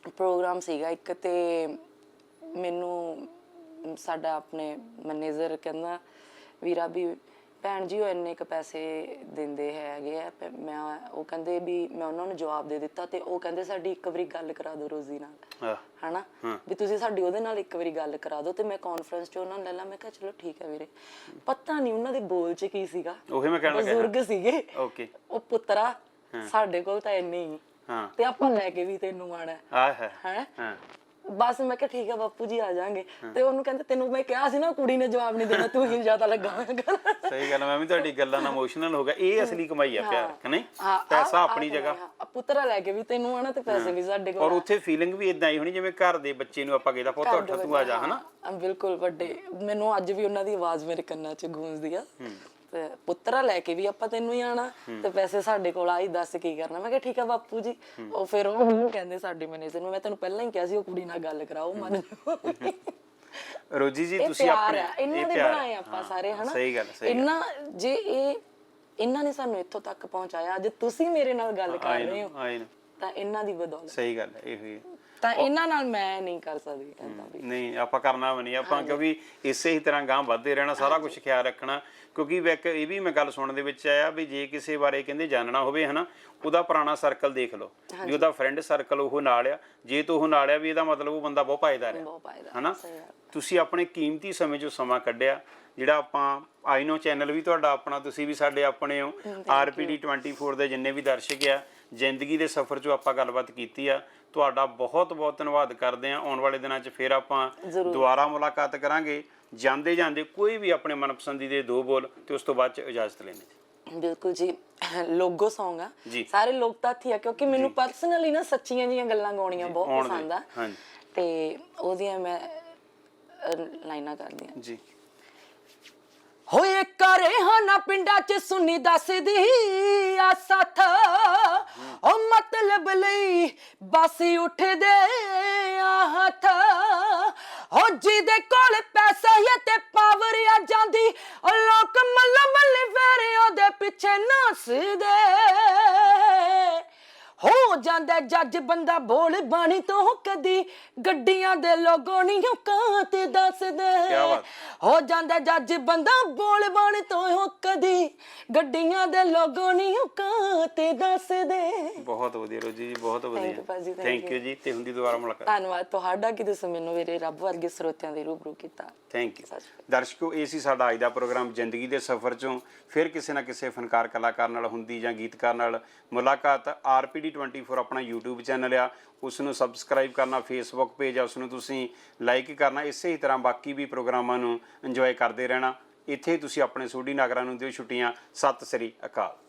ਪ੍ਰੋਗਰਾਮ ਸੀਗਾ ਇੱਕ ਤੇ ਮੈਨੂੰ ਸਾਡਾ ਆਪਣੇ ਮੈਨੇਜਰ ਕਹਿੰਦਾ ਵੀਰਾ ਵੀ ਭੈਣ ਜੀ ਉਹ ਇੰਨੇ ਕ ਪੈਸੇ ਦਿੰਦੇ ਹੈਗੇ ਆ ਮੈਂ ਉਹ ਕਹਿੰਦੇ ਵੀ ਮੈਂ ਉਹਨਾਂ ਨੂੰ ਜਵਾਬ ਦੇ ਦਿੱਤਾ ਤੇ ਉਹ ਕਹਿੰਦੇ ਸਾਡੀ ਇੱਕ ਵਾਰੀ ਗੱਲ ਕਰਾ ਦਿਓ ਰੋਜ਼ੀ ਨਾਲ। ਹਨਾ? ਵੀ ਤੁਸੀਂ ਸਾਡੀ ਉਹਦੇ ਨਾਲ ਇੱਕ ਵਾਰੀ ਗੱਲ ਕਰਾ ਦਿਓ ਤੇ ਮੈਂ ਕਾਨਫਰੰਸ 'ਚ ਉਹਨਾਂ ਨੂੰ ਲੈ ਲਾ। ਮੈਂ ਕਿਹਾ ਚਲੋ ਠੀਕ ਹੈ ਵੀਰੇ। ਪਤਾ ਨਹੀਂ ਉਹਨਾਂ ਦੇ ਬੋਲ 'ਚ ਕੀ ਸੀਗਾ। ਉਹੀ ਮੈਂ ਕਹਿਣ ਲੱਗਾ ਬਜ਼ੁਰਗ ਸੀਗੇ। ਓਕੇ ਉਹ ਪੁੱਤਰਾ ਸਾਡੇ ਕੋਲ ਤਾਂ ਇੰਨੇ ਹੀ। ਹਾਂ। ਤੇ ਆਪਾਂ ਲੈ ਕੇ ਵੀ ਤੈਨੂੰ ਆਣਾ ਆਹ ਹੈ ਹੈ? ਹਾਂ। ਬਸ ਮੈਂ ਕਿਹਾ ਠੀਕ ਹੈ ਬਾਪੂ ਜੀ ਆ ਜਾਾਂਗੇ। ਤੇ ਉਹਨੂੰ ਕਹਿੰਦੇ ਤੈਨੂੰ ਮੈਂ ਕਿਹਾ ਸੀ ਨਾ ਕੁੜੀ ਨੇ ਜਵਾਬ ਨਹੀਂ ਦੇਣਾ ਤੂੰ ਹੀ ਜ਼ਿਆਦਾ ਲੱਗਾ ਸਹੀ ਗੱਲ ਮੈਂ ਵੀ ਤੁਹਾਡੀ ਗੱਲਾਂ ਨਾਲ ਇਮੋਸ਼ਨਲ ਹੋ ਗਿਆ। ਇਹ ਅਸਲੀ ਕਮਾਈ ਆ ਪਿਆਰ ਕਿ ਨਹੀਂ? ਪੈਸਾ ਆਪਣੀ ਜਗ੍ਹਾ। ਪੁੱਤਰਾ ਲੈ ਕੇ ਵੀ ਤੈਨੂੰ ਆਣਾ ਤੇ ਪੈਸੇ ਵੀ ਸਾਡੇ ਕੋਲ ਔਰ ਉੱਥੇ ਫੀਲਿੰਗ ਵੀ ਇਦਾਂ ਹੀ ਹੋਣੀ ਜਿਵੇਂ ਘਰ ਦੇ ਬੱਚੇ ਨੂੰ ਆਪਾਂ ਕਹਿੰਦਾ ਪੁੱਤ ਉੱਠ ਤੂੰ ਆ ਜਾ ਹਨਾ? ਬਿਲਕੁਲ ਵੱਡੇ। ਮੈਨੂੰ ਅੱਜ ਵੀ ਉਹਨਾਂ ਦੀ ਆਵਾਜ਼ ਮੇਰੇ ਕੰਨਾਂ 'ਚ ਗੂੰਜਦੀ ਆ। ਤੇ ਪੁੱਤਰਾ ਲੈ ਕੇ ਵੀ ਆਪਾਂ ਤੈਨੂੰ ਹੀ ਆਣਾ ਤੇ ਪੈਸੇ ਸਾਡੇ ਕੋਲ ਆਈ ਦੱਸ ਕੀ ਕਰਨਾ। ਮੈਂ ਕਿਹਾ ਠੀਕ ਆ ਬਾਪੂ ਜੀ। ਉਹ ਫਿਰ ਉਹ ਕਹਿੰਦੇ ਸਾਡੇ ਮੈਨੇਜਰ ਨੂੰ ਮੈਂ ਤੈਨੂੰ ਪਹਿਲਾਂ ਹੀ ਕਿਹਾ ਸੀ ਉਹ ਕੁੜੀ ਨਾਲ ਗੱਲ ਕਰਾਓ ਮਨ ਰੋਜੀ ਜੀ ਤੁਸੀਂ ਆਪਣੇ ਇਹਨਾਂ ਇਹ ਦੇ ਬਣਾਏ ਆਪਾਂ ਸਾਰੇ ਹਨਾ? ਸਹੀ ਗੱਲ ਸਹੀ ਇਹਨਾਂ ਜੇ ਇਹ ਇਹਨਾਂ ਨੇ ਸਾਨੂੰ ਇੱਥੋਂ ਤੱਕ ਪਹੁੰਚਾਇਆ। ਅੱਜ ਤੁਸੀਂ ਮੇਰੇ ਨਾਲ ਗੱਲ ਕਰ ਰਹੇ ਹੋ। ਤਾਂ ਇਹਨਾਂ ਦੀ ਬਦੌਲਤ। ਸਹੀ ਗੱਲ ਹੈ ਇਹ ਹੈ। ਤਾਂ ਇਹਨਾਂ ਨਾਲ ਮੈਂ ਨਹੀਂ ਕਰ ਸਕਦੀ ਏਦਾਂ ਵੀ ਨਹੀਂ ਆਪਾਂ ਕਰਨਾ ਵੀ ਨਹੀਂ ਆਪਾਂ ਕਿਉਂਕਿ ਇਸੇ ਹੀ ਤਰ੍ਹਾਂ ਗਾਂ ਵੱਧਦੇ ਰਹਿਣਾ ਸਾਰਾ ਕੁਝ ਖਿਆਲ ਰੱਖਣਾ ਕਿਉਂਕਿ ਵੈਕ ਇਹ ਵੀ ਮੈਂ ਗੱਲ ਸੁਣਨ ਦੇ ਵਿੱਚ ਆਇਆ ਵੀ ਜੇ ਕਿਸੇ ਬਾਰੇ ਕਹਿੰਦੇ ਜਾਣਨਾ ਹੋਵੇ ਹਨਾ ਉਹਦਾ ਪੁਰਾਣਾ ਸਰਕਲ ਦੇਖ ਲਓ ਵੀ ਉਹਦਾ ਫਰੈਂਡ ਸਰਕਲ ਉਹ ਨਾਲ ਆ ਜੇ ਤੋਂ ਉਹ ਨਾਲ ਆ ਵੀ ਇਹਦਾ ਮਤਲਬ ਉਹ ਬੰਦਾ ਬਹੁਤ ਪਾਇਦਾਰ ਹੈ ਹਨਾ। ਤੁਸੀਂ ਆਪਣੇ ਕੀਮਤੀ ਸਮੇਂ ਚੋਂ ਸਮਾਂ ਕੱਢਿਆ ਜਿਹੜਾ ਆਪਾਂ ਆਈਨੋ ਚੈਨਲ ਵੀ ਤੁਹਾਡਾ ਆਪਣਾ ਤੁਸੀਂ ਵੀ ਸਾਡੇ ਆਪਣੇ ਹੋ ਆਰਪੀਡੀ 24 ਦੇ ਜਿੰਨੇ ਵੀ ਦਰਸ਼ਕ ਆ ਜ਼ਿੰਦਗੀ ਦੇ ਸਫ਼ਰ 'ਚੋਂ ਆਪਾਂ ਗੱਲਬਾਤ ਕੀਤੀ ਆ। ਤੁਹਾਡਾ ਬਹੁਤ ਬਹੁਤ ਧੰਨਵਾਦ ਕਰਦੇ ਆ ਆਉਣ ਵਾਲੇ ਦਿਨਾਂ 'ਚ ਫਿਰ ਆਪਾਂ ਦੁਬਾਰਾ ਮੁਲਾਕਾਤ ਕਰਾਂਗੇ। ਜਾਂਦੇ ਜਾਂਦੇ ਕੋਈ ਵੀ ਆਪਣੇ ਮਨਪਸੰਦੀ ਦੇ ਦੋ ਬੋਲ ਤੇ ਉਸ ਤੋਂ ਬਾਅਦ 'ਚ ਇਜਾਜ਼ਤ ਲੈਣੀ ਜੀ। ਬਿਲਕੁਲ ਜੀ। ਲੋਗੋ Song ਆ। ਸਾਰੇ ਲੋਕ ਤਾਥੀ ਆ ਕਿਉਂਕਿ ਮੈਨੂੰ ਪਰਸਨਲੀ ਨਾ ਸੱਚੀਆਂ ਜੀਆਂ ਗੱਲਾਂ ਗਾਉਣੀਆਂ ਬਹੁਤ ਪਸੰਦ ਆ। ਹਾਂਜੀ। ਤੇ ਉਹਦੀਆਂ ਮੈਂ ਲਾਈਨਾਂ ਕਰਦੀ ਆ ਜੀ। ਹੋਏ ਕਰੇ ਨਾ ਪਿੰਡਾਂ ਚ ਸੁਣੀ ਦੱਸਦੀ ਆ ਸੱਥ। ਉਹ ਮਤਲਬ ਲਈ ਬਸ ਉੱਠਦੇ ਆ ਹੱਥ। ਹੋ ਜਿਹਦੇ ਕੋਲ ਪੈਸਾ ਹੈ ਤੇ ਪਾਵਰ ਆ ਜਾਂਦੀ। ਉਹ ਲੋਕ ਮੱਲ ਮੱਲ ਫੇਰੇ ਉਹਦੇ ਪਿੱਛੇ ਨੱਸਦੇ। ਹੋ ਜਾਂਦਾ ਜੱਜ ਬੰਦਾ ਬੋਲ ਬਾਣੀ ਤੋਂ ਕਦੀ ਗੱਡੀਆਂ ਦੇ ਲੋਗੋ ਨਹੀਂ ਕਾਂ ਤੇ ਦੱਸਦੇ ਕਿਆ ਬਾਤ। ਹੋ ਜਾਂਦਾ ਜੱਜ ਬੰਦਾ ਬੋਲ ਬਾਣੀ ਤੋਂ ਕਦੀ ਗੱਡੀਆਂ ਦੇ ਲੋਗੋ ਨਹੀਂ ਕਾਂ ਤੇ ਦੱਸਦੇ ਬਹੁਤ ਵਧੀਆ ਰੋਜੀ ਜੀ ਬਹੁਤ you ਵਧੀਆ thank ਥੈਂਕ ਯੂ ਜੀ ਤੇ ਹੁੰਦੀ ਦੁਬਾਰਾ ਮੁਲਾਕਾਤ। ਧੰਨਵਾਦ। ਤੁਹਾਡਾ ਕਿ ਤੁਸੀਂ ਮੈਨੂੰ ਮੇਰੇ ਰੱਬ ਵਰਗੇ ਸਰੋਤਿਆਂ ਦੇ ਰੂਬਰੂ ਕੀਤਾ। ਥੈਂਕ ਯੂ ਦਰਸ਼ਕੋ ਇਹ ਸੀ ਸਾਡਾ ਅੱਜ ਦਾ ਪ੍ਰੋਗਰਾਮ ਜ਼ਿੰਦਗੀ ਦੇ ਸਫ਼ਰ ਚੋਂ। ਫਿਰ ਕਿਸੇ ਨਾ ਕਿਸੇ ਫਨਕਾਰ ਕਲਾਕਾਰ ਨਾਲ ਹੁੰਦੀ ਜਾਂ ਗੀਤਕਾਰ ਨਾਲ ਮੁਲਾਕਾਤ। ਆਰਪੀਡੀ 24 ਆਪਣਾ YouTube ਚੈਨਲ ਆ ਉਸ ਨੂੰ ਸਬਸਕ੍ਰਾਈਬ ਕਰਨਾ ਫੇਸਬੁੱਕ ਪੇਜ ਆ ਉਸ ਨੂੰ ਤੁਸੀਂ ਲਾਈਕ ਕਰਨਾ, ਇਸੇ ਹੀ ਤਰ੍ਹਾਂ ਬਾਕੀ ਵੀ ਪ੍ਰੋਗਰਾਮਾਂ ਨੂੰ ਇੰਜੋਏ ਕਰਦੇ ਰਹਿਣਾ। ਇੱਥੇ ਹੀ ਤੁਸੀਂ ਆਪਣੇ ਸੋਢੀ ਨਾਗਰਾਂ ਨੂੰ ਦਿਓ ਛੁੱਟੀਆਂ। ਸਤਿ ਸ੍ਰੀ ਅਕਾਲ।